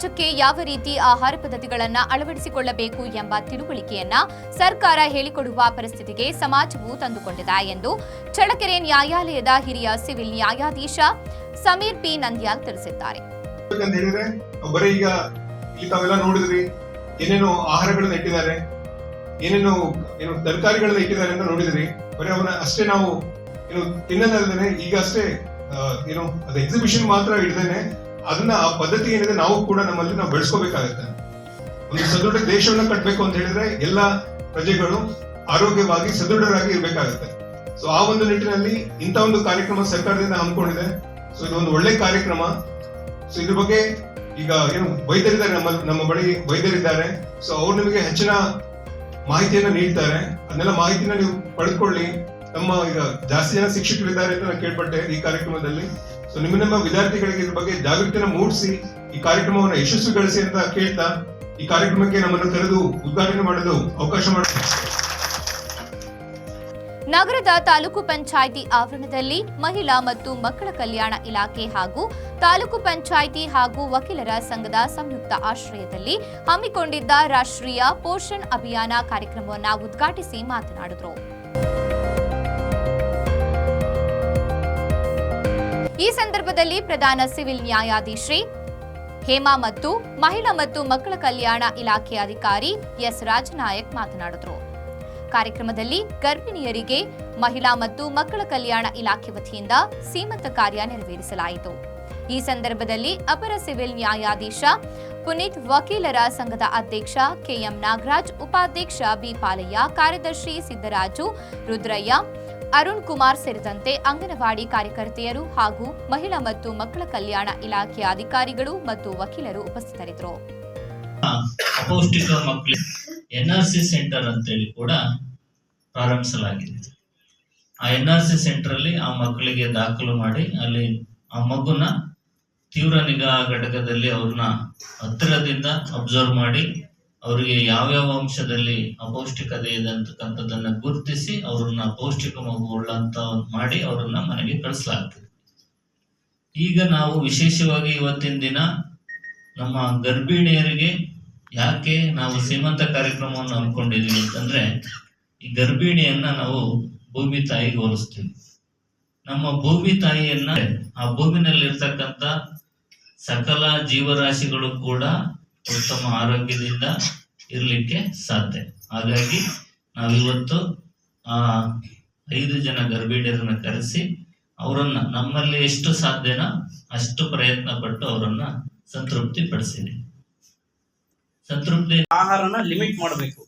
ಸಮಾಜಕ್ಕೆ ಯಾವ ರೀತಿ ಆಹಾರ ಪದ್ಧತಿಗಳನ್ನು ಅಳವಡಿಸಿಕೊಳ್ಳಬೇಕು ಎಂಬ ತಿಳುವಳಿಕೆಯನ್ನ ಸರ್ಕಾರ ಹೇಳಿಕೊಡುವ ಪರಿಸ್ಥಿತಿಗೆ ಸಮಾಜವು ತಂದುಕೊಂಡಿದೆ ಎಂದು ಚಳ್ಳಕೆರೆ ನ್ಯಾಯಾಲಯದ ಹಿರಿಯ ಸಿವಿಲ್ ನ್ಯಾಯಾಧೀಶ ಸಮೀರ್ ಪಿ. ನಂದ್ಯಾಲ್ ತಿಳಿಸಿದ್ದಾರೆ. ಏನೇನು ಆಹಾರಗಳನ್ನ ಇಟ್ಟಿದ್ದಾರೆ, ಏನೇನು, ಏನು ತರಕಾರಿಗಳನ್ನ ಇಟ್ಟಿದ್ದಾರೆ ಅಂತ ನೋಡಿದ್ರಿ, ಬರೀ ಅವನ್ನ ಅಷ್ಟೇ ನಾವು, ಏನು ತಿನ್ನದಲ್ದೇನೆ ಈಗ ಅಷ್ಟೇ ಏನು, ಅದು ಎಕ್ಸಿಬಿಷನ್ ಮಾತ್ರ ಇಡ್ದೇನೆ ಅದನ್ನ ಆ ಪದ್ಧತಿ ಏನಿದೆ ನಾವು ಕೂಡ ನಮ್ಮಲ್ಲಿ ನಾವು ಬೆಳೆಸ್ಕೋಬೇಕಾಗತ್ತೆ. ಒಂದು ಸದೃಢ ದೇಶವನ್ನ ಕಟ್ಟಬೇಕು ಅಂತ ಹೇಳಿದ್ರೆ ಎಲ್ಲ ಪ್ರಜೆಗಳು ಆರೋಗ್ಯವಾಗಿ ಸದೃಢರಾಗಿ ಇರಬೇಕಾಗುತ್ತೆ. ಸೊ ಆ ಒಂದು ನಿಟ್ಟಿನಲ್ಲಿ ಇಂಥ ಒಂದು ಕಾರ್ಯಕ್ರಮ ಸರ್ಕಾರದಿಂದ ಹಮ್ಮಿಕೊಂಡಿದೆ. ಸೊ ಇದು ಒಂದು ಒಳ್ಳೆ ಕಾರ್ಯಕ್ರಮ. ಸೊ ಇದ್ರ ಬಗ್ಗೆ ಈಗ ಏನು ವೈದ್ಯರಿದ್ದಾರೆ ನಮ್ಮ ನಮ್ಮ ಬಳಿ ವೈದ್ಯರಿದ್ದಾರೆ. ಸೊ ಅವ್ರು ನಿಮಗೆ ಹೆಚ್ಚಿನ ಮಾಹಿತಿಯನ್ನ ನೀಡ್ತಾರೆ. ಅದನ್ನೆಲ್ಲ ಮಾಹಿತಿನ ನೀವು ಪಡ್ಕೊಳ್ಳಿ. ನಮ್ಮ ಈಗ ಜಾಸ್ತಿ ಜನ ಶಿಕ್ಷಕರಿದ್ದಾರೆ ಅಂತ ನಾನು ಕೇಳ್ಪಟ್ಟೆ ಈ ಕಾರ್ಯಕ್ರಮದಲ್ಲಿ. ಸೊ ನಿಮ್ಮ ನಿಮ್ಮ ವಿದ್ಯಾರ್ಥಿಗಳಿಗೆ ಇದ್ರ ಬಗ್ಗೆ ಜಾಗೃತಿನ ಮೂಡಿಸಿ, ಈ ಕಾರ್ಯಕ್ರಮವನ್ನು ಯಶಸ್ವಿಗೊಳಿಸಿ ಅಂತ ಕೇಳ್ತಾ, ಈ ಕಾರ್ಯಕ್ರಮಕ್ಕೆ ನಮ್ಮನ್ನು ಕರೆದು ಉದ್ಘಾಟನೆ ಮಾಡಲು ಅವಕಾಶ ಮಾಡಿ ನಗರದ ತಾಲೂಕು ಪಂಚಾಯಿತಿ ಆವರಣದಲ್ಲಿ ಮಹಿಳಾ ಮತ್ತು ಮಕ್ಕಳ ಕಲ್ಯಾಣ ಇಲಾಖೆ ಹಾಗೂ ತಾಲೂಕು ಪಂಚಾಯಿತಿ ಹಾಗೂ ವಕೀಲರ ಸಂಘದ ಸಂಯುಕ್ತ ಆಶ್ರಯದಲ್ಲಿ ಹಮ್ಮಿಕೊಂಡಿದ್ದ ರಾಷ್ಟ್ರೀಯ ಪೋಷಣ್ ಅಭಿಯಾನ ಕಾರ್ಯಕ್ರಮವನ್ನು ಉದ್ಘಾಟಿಸಿ ಮಾತನಾಡಿದರು. ಈ ಸಂದರ್ಭದಲ್ಲಿ ಪ್ರಧಾನ ಸಿವಿಲ್ ನ್ಯಾಯಾಧೀಶಿ ಹೇಮಾ ಮತ್ತು ಮಹಿಳಾ ಮತ್ತು ಮಕ್ಕಳ ಕಲ್ಯಾಣ ಇಲಾಖೆ ಅಧಿಕಾರಿ ಎಸ್ ರಾಜನಾಯಕ್ ಮಾತನಾಡಿದರು. ಕಾರ್ಯಕ್ರಮದಲ್ಲಿ ಗರ್ಭಿಣಿಯರಿಗೆ ಮಹಿಳಾ ಮತ್ತು ಮಕ್ಕಳ ಕಲ್ಯಾಣ ಇಲಾಖೆ ವತಿಯಿಂದ ಸೀಮಂತ ಕಾರ್ಯ ನೆರವೇರಿಸಲಾಯಿತು. ಈ ಸಂದರ್ಭದಲ್ಲಿ ಅಪರ ಸಿವಿಲ್ ನ್ಯಾಯಾಧೀಶ, ಪುನೀತ್ ವಕೀಲರ ಸಂಘದ ಅಧ್ಯಕ್ಷ ಕೆಎಂ ನಾಗರಾಜ್, ಉಪಾಧ್ಯಕ್ಷ ಬಿ ಪಾಲಯ್ಯ, ಕಾರ್ಯದರ್ಶಿ ಸಿದ್ದರಾಜು, ರುದ್ರಯ್ಯ ಅರುಣ್ ಕುಮಾರ್ ಸೇರಿದಂತೆ ಅಂಗನವಾಡಿ ಕಾರ್ಯಕರ್ತೆಯರು ಹಾಗೂ ಮಹಿಳಾ ಮತ್ತು ಮಕ್ಕಳ ಕಲ್ಯಾಣ ಇಲಾಖೆಯ ಅಧಿಕಾರಿಗಳು ಮತ್ತು ವಕೀಲರು ಉಪಸ್ಥಿತರಿದ್ದರು. ಅಪೌಷ್ಟಿಕ ಮಕ್ಕಳಿಗೆ ಎನ್ಆರ್ಸಿ ಸೆಂಟರ್ ಅಂತೇಳಿ ಕೂಡ ಪ್ರಾರಂಭಿಸಲಾಗಿದೆ. ಆ ಎನ್ಆರ್ಸಿ ಸೆಂಟರ್ ಅಲ್ಲಿ ಆ ಮಕ್ಕಳಿಗೆ ದಾಖಲು ಮಾಡಿ ಅಲ್ಲಿ ಆ ಮಗುನ ತೀವ್ರ ನಿಗಾ ಘಟಕದಲ್ಲಿ ಅವ್ರನ್ನ ಹತ್ತಿರದಿಂದ ಅಬ್ಸರ್ವ್ ಮಾಡಿ ಅವರಿಗೆ ಯಾವ್ಯಾವ ಅಂಶದಲ್ಲಿ ಅಪೌಷ್ಟಿಕತೆ ಇದೆ ಅಂತಕ್ಕಂಥದ್ದನ್ನ ಗುರುತಿಸಿ ಅವ್ರನ್ನ ಪೌಷ್ಟಿಕ ಮಗು ಉಳ್ಳಂತ ಮಾಡಿ ಅವ್ರನ್ನ ಮನೆಗೆ ಕಳಿಸಲಾಗ್ತದೆ. ಈಗ ನಾವು ವಿಶೇಷವಾಗಿ ಇವತ್ತಿನ ದಿನ ನಮ್ಮ ಗರ್ಭಿಣಿಯರಿಗೆ ಯಾಕೆ ನಾವು ಸೀಮಂತ ಕಾರ್ಯಕ್ರಮವನ್ನು ಹಮ್ಮಿಕೊಂಡಿದ್ವಿ ಅಂತಂದ್ರೆ, ಈ ಗರ್ಭಿಣಿಯನ್ನ ನಾವು ಭೂಮಿ ತಾಯಿಗೆ ಹೋಲಿಸ್ತೀವಿ. ನಮ್ಮ ಭೂಮಿ ತಾಯಿಯನ್ನ ಆ ಭೂಮಿನಲ್ಲಿರ್ತಕ್ಕಂಥ ಸಕಲ ಜೀವರಾಶಿಗಳು ಕೂಡ ಉತ್ತಮ ಆರೋಗ್ಯದಿಂದ ಇರಲಿಕ್ಕೆ ಸಾಧ್ಯ. ಹಾಗಾಗಿ ನಾವಿವತ್ತು, ಆ, ಐದು ಜನ ಗರ್ಭಿಣಿಯರನ್ನ ಕರೆಸಿ ಅವರನ್ನ, ನಮ್ಮಲ್ಲಿ ಎಷ್ಟು ಸಾಧ್ಯನೋ ಅಷ್ಟು ಪ್ರಯತ್ನ ಪಟ್ಟು ಅವರನ್ನ ಸಂತೃಪ್ತಿ ಪಡಿಸಿದೆ ಸಂತೃಪ್ತಿ ಆಹಾರನ ಲಿಮಿಟ್ ಮಾಡಬೇಕು.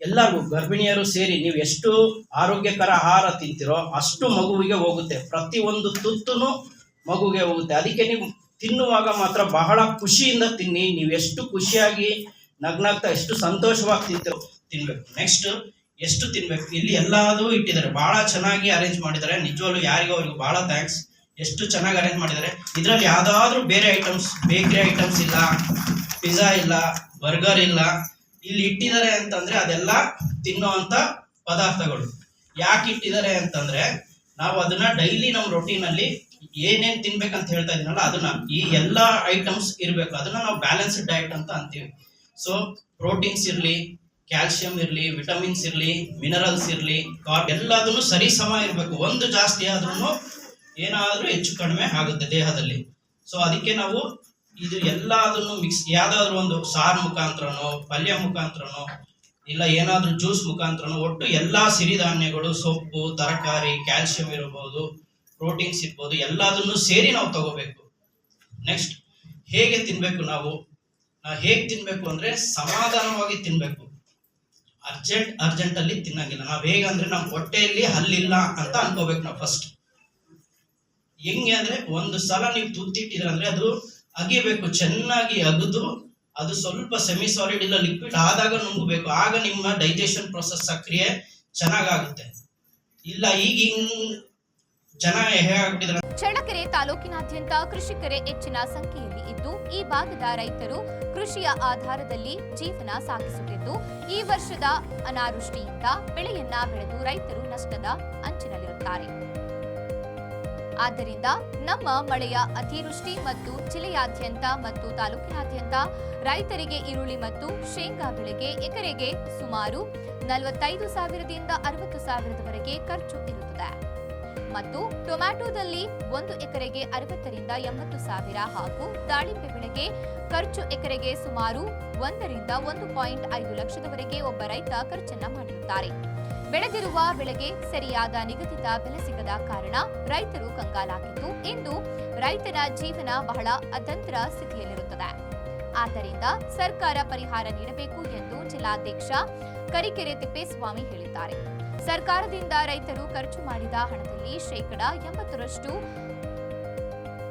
ಎಲ್ಲರಿಗೂ, ಗರ್ಭಿಣಿಯರು ಸೇರಿ ನೀವು ಎಷ್ಟು ಆರೋಗ್ಯಕರ ಆಹಾರ ತಿಂತೀರೋ ಅಷ್ಟು ಮಗುವಿಗೆ ಹೋಗುತ್ತೆ. ಪ್ರತಿ ಒಂದು ತುತ್ತೂ ಮಗುವಿಗೆ ಹೋಗುತ್ತೆ. ಅದಕ್ಕೆ ನೀವು ತಿನ್ನುವಾಗ ಮಾತ್ರ ಬಹಳ ಖುಷಿಯಿಂದ ತಿನ್ನಿ. ನೀವು ಎಷ್ಟು ಖುಷಿಯಾಗಿ ನಗ್ನಾಗ್ತಾ ಎಷ್ಟು ಸಂತೋಷವಾಗಿ ತಿಂತೀರೋ ತಿನ್ಬೇಕು. ನೆಕ್ಸ್ಟ್ ಎಷ್ಟು ತಿನ್ಬೇಕು? ಇಲ್ಲಿ ಎಲ್ಲದೂ ಇಟ್ಟಿದ್ದಾರೆ. ಬಹಳ ಚೆನ್ನಾಗಿ ಅರೇಂಜ್ ಮಾಡಿದ್ದಾರೆ. ನಿಜವಾಗ್ಲೂ ಯಾರಿಗೂ ಅವ್ರಿಗೆ ಬಹಳ ಥ್ಯಾಂಕ್ಸ್ ಎಷ್ಟು ಚೆನ್ನಾಗಿ ಅರೇಂಜ್ ಮಾಡಿದ್ದಾರೆ. ಇದರಲ್ಲಿ ಯಾವ್ದಾದ್ರು ಬೇರೆ ಐಟಮ್ಸ್ ಬೇಕ್ರಿ ಐಟಮ್ಸ್ ಇಲ್ಲ ಪಿಜ್ಜಾ ಇಲ್ಲ ಬರ್ಗರ್ ಇಲ್ಲ. ಇಲ್ಲಿ ಇಟ್ಟಿದ್ದಾರೆ ಅಂತಂದ್ರೆ ಅದೆಲ್ಲ ತಿನ್ನುವಂತ ಪದಾರ್ಥಗಳು. ಯಾಕೆ ಇಟ್ಟಿದ್ದಾರೆ ಅಂತಂದ್ರೆ ನಾವು ಅದನ್ನ ಡೈಲಿ ನಮ್ಮ ರೊಟೀನ್ ಅಲ್ಲಿ ಏನೇನ್ ತಿನ್ಬೇಕಂತ ಹೇಳ್ತಾ ಇದೀನಲ್ಲ ಅದನ್ನ ಈ ಎಲ್ಲಾ ಐಟಮ್ಸ್ ಇರ್ಬೇಕು. ಅದನ್ನ ನಾವು ಬ್ಯಾಲೆನ್ಸ್ಡ್ ಡಯಟ್ ಅಂತ ಅಂತೀವಿ. ಸೊ ಪ್ರೋಟೀನ್ಸ್ ಇರ್ಲಿ ಕ್ಯಾಲ್ಸಿಯಂ ಇರ್ಲಿ ವಿಟಮಿನ್ಸ್ ಇರ್ಲಿ ಮಿನರಲ್ಸ್ ಇರ್ಲಿ ಕಾರ್ಬ್ ಎಲ್ಲದನ್ನು ಸರಿ ಸಮ ಇರಬೇಕು. ಒಂದು ಜಾಸ್ತಿ ಆದ್ರೂ ಏನಾದ್ರೂ ಹೆಚ್ಚು ಕಡಿಮೆ ಆಗುತ್ತೆ ದೇಹದಲ್ಲಿ. ಸೊ ಅದಕ್ಕೆ ನಾವು ಇದು ಎಲ್ಲದನ್ನು ಮಿಕ್ಸ್ ಯಾವ್ದಾದ್ರು ಒಂದು ಸಾರು ಮುಖಾಂತರನೋ, ಪಲ್ಯ ಮುಖಾಂತರನೋ, ಇಲ್ಲ ಏನಾದ್ರೂ ಜ್ಯೂಸ್ ಮುಖಾಂತರನೋ, ಒಟ್ಟು ಎಲ್ಲಾ ಸಿರಿಧಾನ್ಯಗಳು, ಸೊಪ್ಪು, ತರಕಾರಿ ಕ್ಯಾಲ್ಸಿಯಂ ಇರಬಹುದು ಪ್ರೋಟೀನ್ಸ್ ಇರ್ಬೋದು, ಎಲ್ಲದನ್ನು ಸೇರಿ ನಾವು ತಗೋಬೇಕು. ನೆಕ್ಸ್ಟ್ ಹೇಗೆ ತಿನ್ಬೇಕು ನಾವು? ಹೇಗೆ ತಿನ್ಬೇಕು ಅಂದ್ರೆ ಸಮಾಧಾನವಾಗಿ ತಿನ್ಬೇಕು. ಅರ್ಜೆಂಟ್ ಅರ್ಜೆಂಟ್ ಅಲ್ಲಿ ತಿನ್ನಂಗಿಲ್ಲ. ನಾವ್ ಹೇಗಂದ್ರೆ ನಮ್ಮ ಹೊಟ್ಟೆಯಲ್ಲಿ ಹಲ್ಲಿಲ್ಲ ಅಂತ ಅನ್ಕೋಬೇಕು ನಾವು ಫಸ್ಟ್ ಹೆಂಗೆ ಅಂದ್ರೆ ಒಂದು ಸಲ ನೀವು ತುತ್ತಿಟ್ಟಿದ್ರೆ ಅಂದ್ರೆ ಅದು ಅಗಿಬೇಕು, ಚೆನ್ನಾಗಿ ಅಗದು, ಅದು ಸ್ವಲ್ಪ ಸೆಮಿ ಸಾಲಿಡ್ ಇಲ್ಲ ಲಿಕ್ವಿಡ್ ಆದಾಗ ನುಂಗಬೇಕು. ಆಗ ನಿಮ್ಮ ಡೈಜೆಷನ್ ಪ್ರೊಸೆಸ್ ಸಕ್ರಿಯೆ ಚೆನ್ನಾಗಾಗುತ್ತೆ. ಇಲ್ಲ, ಈಗ ಚಳ್ಳಕೆರೆ ತಾಲೂಕಿನಾದ್ಯಂತ ಕೃಷಿಕರೇ ಹೆಚ್ಚಿನ ಸಂಖ್ಯೆಯಲ್ಲಿ ಇದ್ದು, ಈ ಭಾಗದ ರೈತರು ಕೃಷಿಯ ಆಧಾರದಲ್ಲಿ ಜೀವನ ಸಾಗಿಸುತ್ತಿದ್ದು, ಈ ವರ್ಷದ ಅನಾವೃಷ್ಟಿಯಿಂದ ಬೆಳೆಯನ್ನ ಬೆಳೆದು ರೈತರು ನಷ್ಟದ ಅಂಚಿನಲ್ಲಿರುತ್ತಾರೆ. ಆದ್ದರಿಂದ ನಮ್ಮ ಮಳೆಯ ಅತಿವೃಷ್ಟಿ ಮತ್ತು ಜಿಲ್ಲೆಯಾದ್ಯಂತ ಮತ್ತು ತಾಲೂಕಿನಾದ್ಯಂತ ರೈತರಿಗೆ ಈರುಳ್ಳಿ ಮತ್ತು ಶೇಂಗಾ ಬೆಳೆಗೆ ಎಕರೆಗೆ ಸುಮಾರು ನಲವತ್ತೈದು ಸಾವಿರದಿಂದ ಅರವತ್ತು ಸಾವಿರದವರೆಗೆ ಖರ್ಚು ಇರುತ್ತದೆ. ಮತ್ತು ಟೊಮ್ಯಾಟೊದಲ್ಲಿ ಒಂದು ಎಕರೆಗೆ ಅರವತ್ತರಿಂದ ಎಂಬತ್ತು ಸಾವಿರ ಹಾಗೂ ದಾಳಿಂಬೆ ಬೆಳೆಗೆ ಖರ್ಚು ಎಕರೆಗೆ ಸುಮಾರು ಒಂದರಿಂದ ಒಂದು ಪಾಯಿಂಟ್ ಐದು ಲಕ್ಷದವರೆಗೆ ಒಬ್ಬ ರೈತ ಖರ್ಚನ್ನ ಮಾಡಿರುತ್ತಾರೆ. ಬೆಳೆದಿರುವ ಬೆಳೆಗೆ ಸರಿಯಾದ ನಿಗದಿತ ಬೆಲೆ ಸಿಗದ ಕಾರಣ ರೈತರು ಕಂಗಾಲಾಗಿದ್ದು, ಇಂದು ರೈತನ ಜೀವನ ಬಹಳ ಅತಂತ್ರ ಸ್ಥಿತಿಯಲ್ಲಿರುತ್ತದೆ. ಆದ್ದರಿಂದ ಸರ್ಕಾರ ಪರಿಹಾರ ನೀಡಬೇಕು ಎಂದು ಜಿಲ್ಲಾಧ್ಯಕ್ಷ ಕರಿಕೆರೆ ತಿಪ್ಪೇಸ್ವಾಮಿ ಹೇಳಿದ್ದಾರೆ. ಸರ್ಕಾರದಿಂದ ರೈತರು ಖರ್ಚು ಮಾಡಿದ ಹಣದಲ್ಲಿ ಶೇಕಡ ಎಂಬತ್ತರಷ್ಟು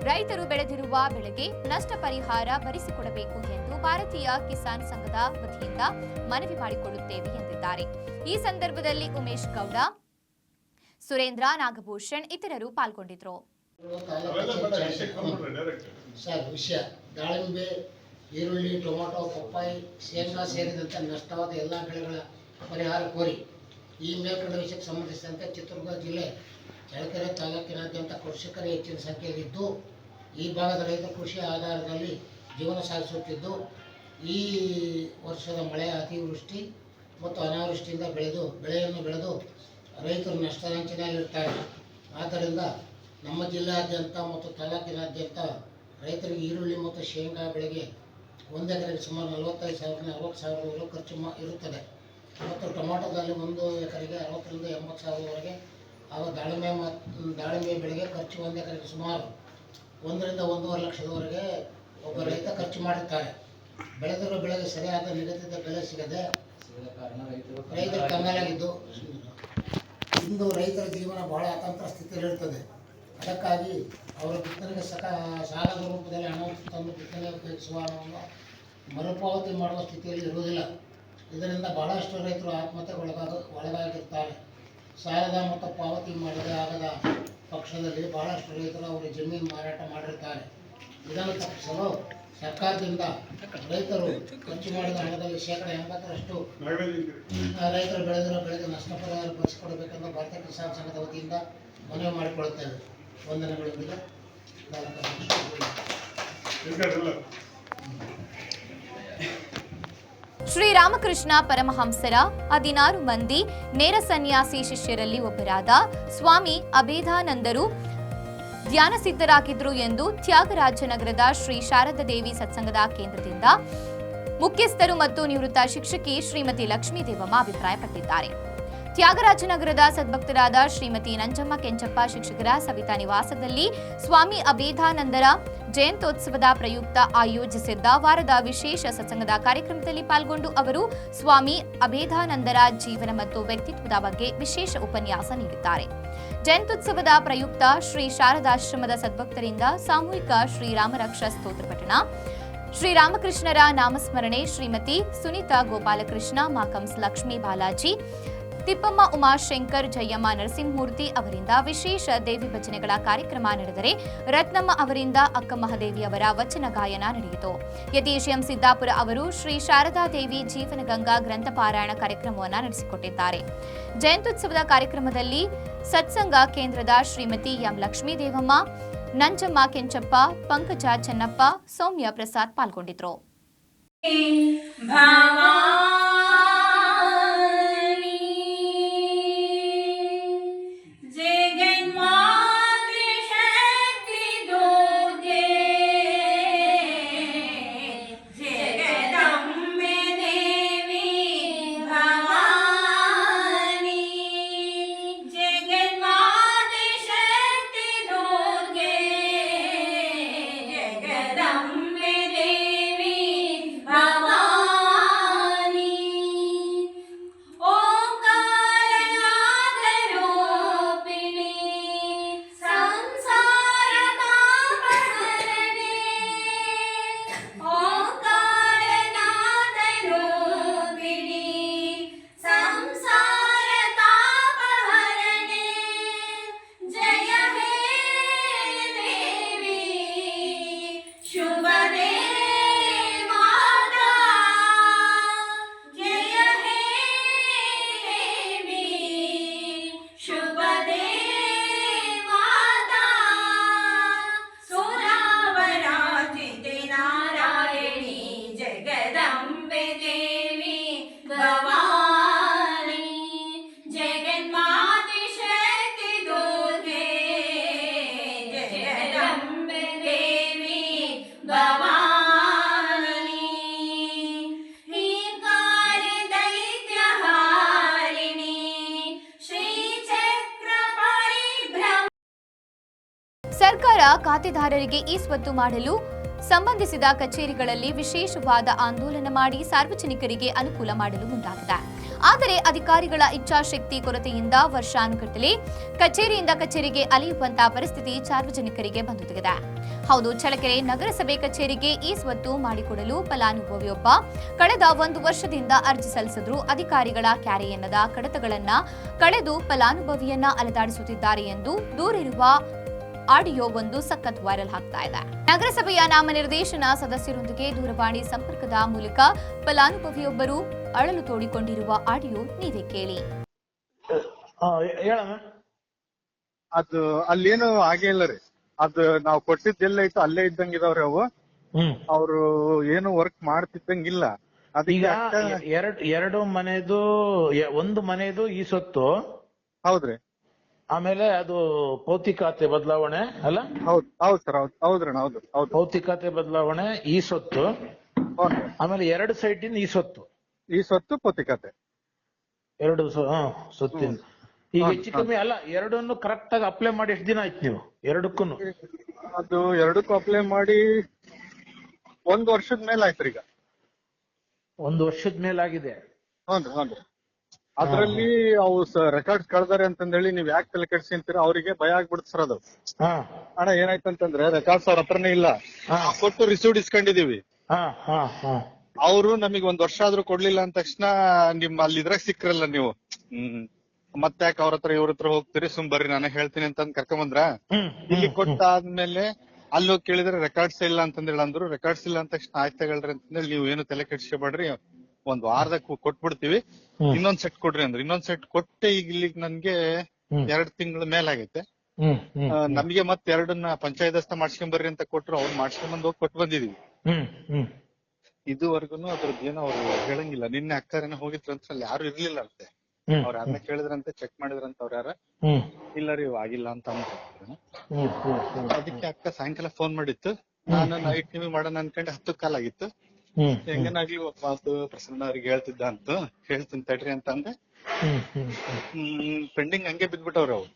ರೈತರು ಬೆಳೆದಿರುವ ಬೆಳೆಗೆ ನಷ್ಟ ಪರಿಹಾರ ಭರಿಸಿಕೊಡಬೇಕು ಎಂದು ಭಾರತೀಯ ಕಿಸಾನ್ ಸಂಘದ ವತಿಯಿಂದ ಮನವಿ ಮಾಡಿಕೊಳ್ಳುತ್ತೇವೆ ಎಂದಿದ್ದಾರೆ. ಈ ಸಂದರ್ಭದಲ್ಲಿ ಉಮೇಶ್ ಗೌಡ, ಸುರೇಂದ್ರ ನಾಗಭೂಷಣ್ ಇತರರು ಪಾಲ್ಗೊಂಡಿದ್ರು ದಾಳಿಂಬೆ, ಈರುಳ್ಳಿ, ಟೊಮೊಟೊ, ಪಪ್ಪಾಯಿ, ಶೇಂಗಾ ಸೇರಿದಂತೆ ನಷ್ಟವಾದ ಎಲ್ಲ ಬೆಳೆಗಳ ಪರಿಹಾರ ಕೋರಿ ಈ ಮೇಲ್ಕಂಡ ವಿಷಯಕ್ಕೆ ಸಂಬಂಧಿಸಿದಂತೆ ಚಿತ್ರದುರ್ಗ ಜಿಲ್ಲೆ ಚಳ್ಳಕೆರೆ ತಾಲೂಕಿನಾದ್ಯಂತ ಕೃಷಿಕರೇ ಹೆಚ್ಚಿನ ಸಂಖ್ಯೆಯಲ್ಲಿದ್ದು, ಈ ಭಾಗದ ರೈತರು ಕೃಷಿ ಆಧಾರದಲ್ಲಿ ಜೀವನ ಸಾಗಿಸುತ್ತಿದ್ದು, ಈ ವರ್ಷದ ಮಳೆ ಅತಿವೃಷ್ಟಿ ಮತ್ತು ಅನಾವೃಷ್ಟಿಯಿಂದ ಬೆಳೆದು, ಬೆಳೆಯನ್ನು ಬೆಳೆದು ರೈತರು ನಷ್ಟದಂಚಿನಲ್ಲಿರ್ತಾರೆ ಆದ್ದರಿಂದ ನಮ್ಮ ಜಿಲ್ಲಾದ್ಯಂತ ಮತ್ತು ತಾಲೂಕಿನಾದ್ಯಂತ ರೈತರಿಗೆ ಈರುಳ್ಳಿ ಮತ್ತು ಶೇಂಗಾ ಬೆಳೆಗೆ ಒಂದು ಎಕರೆಗೆ ಸುಮಾರು ನಲವತ್ತೈದು ಸಾವಿರದಿಂದ ಅರವತ್ತು ಸಾವಿರ ಖರ್ಚು ಮಾ, ಇರುತ್ತದೆ. ಮತ್ತು ಟೊಮಾಟೊದಲ್ಲಿ ಒಂದು ಎಕರೆಗೆ ಅರವತ್ತರಿಂದ ಎಂಬತ್ತು ಸಾವಿರದವರೆಗೆ ಹಾಗೂ ದಾಳಿಂಬೆ ಮತ್ತು ದಾಳಿಂಬೆ ಬೆಳೆಗೆ ಖರ್ಚು ಒಂದು ಎಕರೆಗೆ ಸುಮಾರು ಒಂದರಿಂದ ಒಂದೂವರೆ ಲಕ್ಷದವರೆಗೆ ಒಬ್ಬ ರೈತ ಖರ್ಚು ಮಾಡಿರ್ತಾರೆ ಬೆಳೆದಿರೋ ಬೆಳೆಗೆ ಸರಿಯಾದ ನಿಗದಿತ ಬೆಲೆ ಸಿಗದೆ ರೈತರು ಕಂಗಾಲಾಗಿದ್ದು ಇಂದು ರೈತರ ಜೀವನ ಬಹಳ ಅತಂತ್ರ ಸ್ಥಿತಿಯಲ್ಲಿರುತ್ತದೆ ಅದಕ್ಕಾಗಿ ಅವರ ಬಿತ್ತನೆಗೆ ಸಕ, ಸಾಲದ ರೂಪದಲ್ಲಿ ಹಣವನ್ನು ತಂದು ಬಿತ್ತನೆ ಉಪಯೋಗಿಸುವ ಹಣವನ್ನು ಮರುಪಾವತಿ ಮಾಡುವ ಸ್ಥಿತಿಯಲ್ಲಿ ಇರುವುದಿಲ್ಲ. ಇದರಿಂದ ಬಹಳಷ್ಟು ರೈತರು ಆತ್ಮಹತ್ಯೆಗೆ ಒಳಗಾಗ ಒಳಗಾಗಿರ್ತಾರೆ. ಸಾಲದ ಮೊತ್ತ ಪಾವತಿ ಮಾಡದೆ ಆಗದ ಪಕ್ಷದಲ್ಲಿ ಬಹಳಷ್ಟು ರೈತರು ಅವರು ಜಮೀನು ಮಾರಾಟ ಮಾಡಿರ್ತಾರೆ. ಇದನ್ನು ತಪ್ಪಿಸಲು ಸರ್ಕಾರದಿಂದ ರೈತರು ಖರ್ಚು ಮಾಡಿದ ಹಣದಲ್ಲಿ ಶೇಕಡ ಎಂಬತ್ತರಷ್ಟು ರೈತರು ಬೆಳೆದಿರೋ ಬೆಳೆಗೆ ನಷ್ಟ ಪರಿಹಾರ ಭರಿಸಿಕೊಡಬೇಕೆಂದು ಭಾರತೀಯ ಕಿಸಾನ್ ಸಂಘದ ವತಿಯಿಂದ ಮನವಿ ಮಾಡಿಕೊಳ್ಳುತ್ತೇವೆ. ವಂದನೆಗಳೊಂದಿಗೆ ಶ್ರೀರಾಮಕೃಷ್ಣ ಪರಮಹಂಸರ ಹದಿನಾರು ಮಂದಿ ನೇರ ಸನ್ಯಾಸಿ ಶಿಷ್ಯರಲ್ಲಿ ಒಬ್ಬರಾದ ಸ್ವಾಮಿ ಅಭೇದಾನಂದರು ಧ್ಯಾನಸಿದ್ಧರಾಗಿದ್ರು ಎಂದು ತ್ಯಾಗರಾಜನಗರದ ಶ್ರೀ ಶಾರದಾದೇವಿ ಸತ್ಸಂಗದ ಕೇಂದ್ರದಿಂದ ಮುಖ್ಯಸ್ಥರು ಮತ್ತು ನಿವೃತ್ತ ಶಿಕ್ಷಕಿ ಶ್ರೀಮತಿ ಲಕ್ಷ್ಮೀದೇವಮ್ಮ ಅಭಿಪ್ರಾಯಪಟ್ಟಿದ್ದಾರೆ. ತ್ಯಾಗರಾಜನಗರದ ಸದ್ಭಕ್ತರಾದ ಶ್ರೀಮತಿ ನಂಜಮ್ಮ ಕೆಂಚಪ್ಪ ಶಿಕ್ಷಕರ ಸವಿತಾ ನಿವಾಸದಲ್ಲಿ ಸ್ವಾಮಿ ಅಭೇದಾನಂದರ ಜಯಂತ್ಯೋತ್ಸವದ ಪ್ರಯುಕ್ತ ಆಯೋಜಿಸಿದ್ದ ವಾರದ ವಿಶೇಷ ಸತ್ಸಂಗದ ಕಾರ್ಯಕ್ರಮದಲ್ಲಿ ಪಾಲ್ಗೊಂಡು ಅವರು ಸ್ವಾಮಿ ಅಭೇದಾನಂದರ ಜೀವನ ಮತ್ತು ವ್ಯಕ್ತಿತ್ವದ ಬಗ್ಗೆ ವಿಶೇಷ ಉಪನ್ಯಾಸ ನೀಡಿದ್ದಾರೆ. ಜಯಂತ್ಯುತ್ಸವದ ಪ್ರಯುಕ್ತ ಶ್ರೀ ಶಾರದಾಶ್ರಮದ ಸದ್ಭಕ್ತರಿಂದ ಸಾಮೂಹಿಕ ಶ್ರೀರಾಮರಕ್ಷ ಸ್ತೋತ್ರ ಪಠಣ. ಶ್ರೀರಾಮಕೃಷ್ಣರ ನಾಮಸ್ಮರಣೆ ಶ್ರೀಮತಿ ಸುನೀತಾ ಗೋಪಾಲಕೃಷ್ಣ ಮಾಕಂಸ್ ಲಕ್ಷ್ಮೀ ಬಾಲಾಜಿ ತಿಪ್ಪಮ್ಮ ಉಮಾಶಂಕರ್, ಜಯಮ್ಮ ನರಸಿಂಹಮೂರ್ತಿ ಅವರಿಂದ ವಿಶೇಷ ದೇವಿ ಭಜನೆಗಳ ಕಾರ್ಯಕ್ರಮ ನಡೆದರೆ ರತ್ನಮ್ಮ ಅವರಿಂದ ಅಕ್ಕ ಮಹಾದೇವಿಯವರ ವಚನ ಗಾಯನ ನಡೆಯಿತು. ಯತೀಶ್ ಎಂ ಸಿದ್ದಾಪುರ ಅವರು ಶ್ರೀ ಶಾರದಾ ದೇವಿ ಜೀವನಗಂಗಾ ಗ್ರಂಥ ಪಾರಾಯಣ ಕಾರ್ಯಕ್ರಮವನ್ನು ನಡೆಸಿಕೊಟ್ಟಿದ್ದಾರೆ. ಜಯಂತ್ಯುತ್ಸವದ ಕಾರ್ಯಕ್ರಮದಲ್ಲಿ ಸತ್ಸಂಗ ಕೇಂದ್ರದ ಶ್ರೀಮತಿ ಎಂ ಲಕ್ಷ್ಮೀ ದೇವಮ್ಮ ನಂಜಮ್ಮ ಕೆಂಚಪ್ಪ, ಪಂಕಜ ಚನ್ನಪ್ಪ, ಸೌಮ್ಯ ಪ್ರಸಾದ್ ಪಾಲ್ಗೊಂಡಿದ್ರು ಸರ್ಕಾರ ಖಾತೆದಾರರಿಗೆ ಈ ಸ್ವತ್ತು ಮಾಡಲು ಸಂಬಂಧಿಸಿದ ಕಚೇರಿಗಳಲ್ಲಿ ವಿಶೇಷವಾದ ಆಂದೋಲನ ಮಾಡಿ ಸಾರ್ವಜನಿಕರಿಗೆ ಅನುಕೂಲ ಮಾಡಲು ಮುಂದಾಗಿದೆ. ಆದರೆ ಅಧಿಕಾರಿಗಳ ಇಚ್ಛಾಶಕ್ತಿ ಕೊರತೆಯಿಂದ ವರ್ಷಾನುಗಟ್ಟಲೆ ಕಚೇರಿಯಿಂದ ಕಚೇರಿಗೆ ಅಲೆಯುವಂತಹ ಪರಿಸ್ಥಿತಿ ಸಾರ್ವಜನಿಕರಿಗೆ ಬಂದೊದಗಿದೆ. ಹೌದು ಚಳಕೆರೆ ನಗರಸಭೆ ಕಚೇರಿಗೆ ಈ ಸ್ವತ್ತು ಮಾಡಿಕೊಡಲು ಫಲಾನುಭವಿಯೊಬ್ಬ ಕಳೆದ ಒಂದು ವರ್ಷದಿಂದ ಅರ್ಜಿ ಸಲ್ಲಿಸಿದ್ರು. ಅಧಿಕಾರಿಗಳ ಕ್ಯಾರೆಯನ್ನದ ಕಡತಗಳನ್ನ ಕಳೆದು ಫಲಾನುಭವಿಯನ್ನ ಅಲೆದಾಡಿಸುತ್ತಿದ್ದಾರೆ ಎಂದು ದೂರಿರುವ ಆಡಿಯೋ ಒಂದು ಸಖತ್ ವೈರಲ್ ಆಗ್ತಾ ಇದೆ. ನಗರಸಭೆಯ ನಾಮನಿರ್ದೇಶನ ಸದಸ್ಯರೊಂದಿಗೆ ದೂರವಾಣಿ ಸಂಪರ್ಕದ ಮೂಲಕ ಫಲಾನುಭವಿಯೊಬ್ಬರು ಅಳಲು ತೋಡಿಕೊಂಡಿರುವ ಆಡಿಯೋ ನೀವೇ ಕೇಳಿ. ಅದು ಅಲ್ಲೇನು ಹಾಗೆ ಇಲ್ಲ ರೀ. ಅದು ನಾವು ಕೊಟ್ಟಿದ್ದೆಲ್ಲ ಇತ್ತು ಅಲ್ಲೇ ಇದ್ದಂಗ ಇದಾವ್ರಿ ಅವು. ಅವರು ಏನು ವರ್ಕ್ ಮಾಡ್ತಿದ್ದಂಗಿಲ್ಲ. ಈಗ ಎರಡು ಎರಡು ಮನೆದು ಒಂದು ಮನೆದು ಈ ಸೊತ್ತು ಹೌದ್ರಿ. ಆಮೇಲೆ ಅದು ಭೌತಿಕಾತೆ ಬದಲಾವಣೆ ಅಲ್ಲ? ಹೌದ್ ಹೌದ್ ಸರ್ ಹೌದ್. ಹೌದ್ರಣ್ಣ ಹೌದು ಹೌದು. ಭೌತಿಕಾತೆ ಬದಲಾವಣೆ ಈ ಸೊತ್ತು. ಆಮೇಲೆ ಎರಡು ಸೈಟಿನ ಈ ಸೊತ್ತು. ಈ ಸ್ವತ್ತು ಪೌತಿಕತೆ ಎರಡು ಸೊ- ಹಾ, ಸೊತ್ತಿನ. ಈಗ ಹೆಚ್ಚು ಕಮ್ಮಿ ಅಲ್ಲ ಎರಡನ್ನು ಕರೆಕ್ಟ್ ಆಗಿ ಅಪ್ಲೈ ಮಾಡಿ ಎಷ್ಟು ದಿನ ಆಯ್ತು ನೀವು? ಎರಡಕ್ಕೂ ಅದು ಎರಡಕ್ಕೂ ಅಪ್ಲೈ ಮಾಡಿ ಒಂದ್ ವರ್ಷದ ಮೇಲೆ ಆಯ್ತು ಈಗ ಒಂದು ವರ್ಷದ ಮೇಲಾಗಿದೆ ಅದ್ರಲ್ಲಿ ಅವು ರೆಕಾರ್ಡ್ಸ್ ಕಳ್ದಾರೆ ಅಂತಂದೇಳಿ ನೀವ್ ಯಾಕೆ ತಲೆ ಕೆಡ್ಸಿಂತೀರ ಅವರಿಗೆ ಭಯ ಆಗ್ಬಿಡ್ತು ಸರ್ ಅದು. ಅಣ್ಣ ಏನಾಯ್ತಂತಂದ್ರೆ ರೆಕಾರ್ಡ್ಸ್ ಅವ್ರ ಹತ್ರನೇ ಇಲ್ಲ. ಕೊಟ್ಟು ರಿಸೀವ್ ಇಸ್ಕೊಂಡಿದೀವಿ. ಅವ್ರು ಅವರು ನಮಗೆ ಒಂದ್ ವರ್ಷ ಆದ್ರೂ ಕೊಡ್ಲಿಲ್ಲ ಅಂದ ತಕ್ಷಣ ನಿಮ್ ಅಲ್ಲಿ ಇದ್ರಾಗ ಸಿಕ್ಕ್ರಲ್ಲ ನೀವು. ಹ್ಮ್. ಮತ್ತೆ ಯಾಕೆ ಅವ್ರ ಹತ್ರ ಇವ್ರ ಹತ್ರ ಹೋಗ್ತೀರಿ? ಸುಮ್ ಬರ್ರಿ ನಾನೇ ಹೇಳ್ತೀನಿ ಅಂತ ಕರ್ಕೊಂಡ್ ಬಂದ್ರ ಹ್ಮ್ ಇಲ್ಲಿ ಕೊಟ್ಟಾದ್ಮೇಲೆ ಅಲ್ಲಿ ಹೋಗಿ ಕೇಳಿದ್ರೆ ರೆಕಾರ್ಡ್ಸ್ ಇಲ್ಲ ಅಂತಂದೇಳಿ ಅಂದ್ರು ರೆಕಾರ್ಡ್ಸ್ ಇಲ್ಲ ಅಂದ ತಕ್ಷಣ ಆಯ್ತು ತಗೊಳ್ರಿ ಅಂತಂದೇಳಿ ನೀವು ಏನು ತಲೆ ಕೆಡ್ಸ್ಕೊಬೇಡ್ರಿ. ಒಂದ್ ವಾರದಾಗ ಕೊಟ್ಬಿಡ್ತೀವಿ. ಇನ್ನೊಂದ್ ಸೆಟ್ ಕೊಡ್ರಿ ಅಂದ್ರೆ ಇನ್ನೊಂದ್ ಸೆಟ್ ಕೊಟ್ಟೆ ಈಗ ಇಲ್ಲಿಗ್ ನನ್ಗೆ. ಎರಡ್ ತಿಂಗಳ ಮೇಲಾಗೈತೆ ನಮ್ಗೆ ಮತ್ತೆ ಎರಡನ್ನ ಪಂಚಾಯತ್ ಮಾಡ್ಸ್ಕೊಂಡ್ ಬರ್ರಿ ಅಂತ ಕೊಟ್ರು ಅವ್ರು ಮಾಡ್ಸ್ಕೊಂಡ್ ಬಂದ್ ಹೋಗಿ ಕೊಟ್ಟು ಬಂದಿದೀವಿ. ಇದುವರೆಗೂ ಅದ್ರದ್ದು ಏನೋ ಅವ್ರು ಹೇಳಂಗಿಲ್ಲ. ನಿನ್ನೆ ಅಕ್ಕಾರೇನ ಹೋಗಿದ್ರು ಅಂತ ಅಲ್ಲಿ ಯಾರು ಇರ್ಲಿಲ್ಲ ಅಂತೆ. ಅವ್ರ ಯಾರನ್ನ ಕೇಳಿದ್ರಂತೆ ಚೆಕ್ ಮಾಡಿದ್ರಂತ ಅವ್ರ ಯಾರ? ಇಲ್ಲ ರೀ ಆಗಿಲ್ಲ ಅಂತ ಅದಕ್ಕೆ ಅಕ್ಕ ಸಾಯಂಕಾಲ ಫೋನ್ ಮಾಡಿತ್ತು. ನಾನು ನೈಟ್ ಟಿವಿ ಮಾಡೋಣ ಅನ್ಕೊಂಡೆ ಹತ್ತು ಕಾಲ್ ಆಗಿತ್ತು. ಹೆಂಗನಾಗ್ಲಿ ಒಬ್ಬ ಮಾತು ಪ್ರಸನ್ನ ಅವ್ರಿಗೆ ಹೇಳ್ತಿದ್ದ ಅಂತ ಹೇಳ್ತೀನಿ ತಡ್ರಿ ಅಂತ ಅಂದೆ ಪೆಂಡಿಂಗ್ ಹಂಗೆ ಬಿದ್ಬಿಟ್ಟವ್ರ ಅವ್ರು.